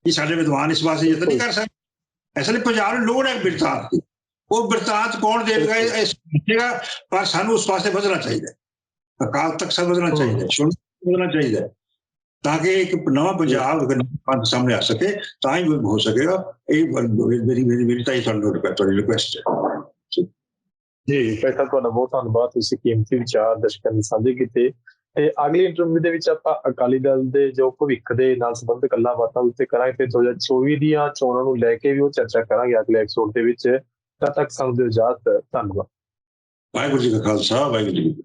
ਕਿ ਸਾਡੇ ਵਿਦਵਾਨ ਇਸ ਵਾਸਤੇ ਯਤਨ ਨਹੀਂ ਕਰ ਸਕਦੇ? ਇਸ ਲਈ ਪੰਜਾਬ ਨੂੰ ਲੋੜ ਹੈ ਬਿਰਤਾਂਤ ਦੀ। ਉਹ ਬਿਰਤਾਂਤ ਕੌਣ ਦੇਵੇਗਾ ਇਹ ਸੋਚੇਗਾ ਪਰ ਸਾਨੂੰ ਉਸ ਪਾਸੇ ਵਧਣਾ ਚਾਹੀਦਾ ਅਕਾਲ ਤੱਕ ਸਮਝਣਾ ਚਾਹੀਦਾ ਵਧਣਾ ਚਾਹੀਦਾ ਤਾਂ ਕਿ ਇੱਕ ਨਵਾਂ ਪੰਜਾਬ ਅਗਰ ਪੰਥ ਸਾਹਮਣੇ ਆ ਸਕੇ ਤਾਂ ਹੀ ਹੋ ਸਕੇਗਾ। ਇਹ ਮੇਰੀ ਮੇਰੀ ਮੇਰੀ ਤਾਂ ਇਹ ਤੁਹਾਨੂੰ ਤੁਹਾਡੀ ਰਿਕੁਐਸਟ ਹੈ। ਜੀ। ਪਹਿਲਾਂ ਤੁਹਾਡਾ ਬਹੁਤ ਧੰਨਵਾਦ ਤੁਸੀਂ ਕੀਮਤੀ ਵਿਚਾਰ ਦਰਸ਼ਕਾਂ ਨਾਲ ਸਾਂਝੇ ਕੀਤੇ। ਤੇ ਅਗਲੀ ਇੰਟਰਵਿਊ ਦੇ ਵਿੱਚ ਆਪਾਂ ਅਕਾਲੀ ਦਲ ਦੇ ਜੋ ਭਵਿੱਖ ਦੇ ਨਾਲ ਸੰਬੰਧਿਤ ਗੱਲਾਂ ਬਾਤਾਂ ਉੱਤੇ ਕਰਾਂਗੇ ਤੇ 2024 ਦੀਆਂ ਚੋਣਾਂ ਨੂੰ ਲੈ ਕੇ ਵੀ ਉਹ ਚਰਚਾ ਕਰਾਂਗੇ ਅਗਲੇ ਐਪੀਸੋਡ ਦੇ ਵਿੱਚ। ਤਦ ਤੱਕ ਸਾਨੂੰ ਦਿਓ ਇਜਾਜ਼ਤ। ਧੰਨਵਾਦ। ਵਾਹਿਗੁਰੂ ਜੀ ਕਾ ਖਾਲਸਾ, ਵਾਹਿਗੁਰੂ ਜੀ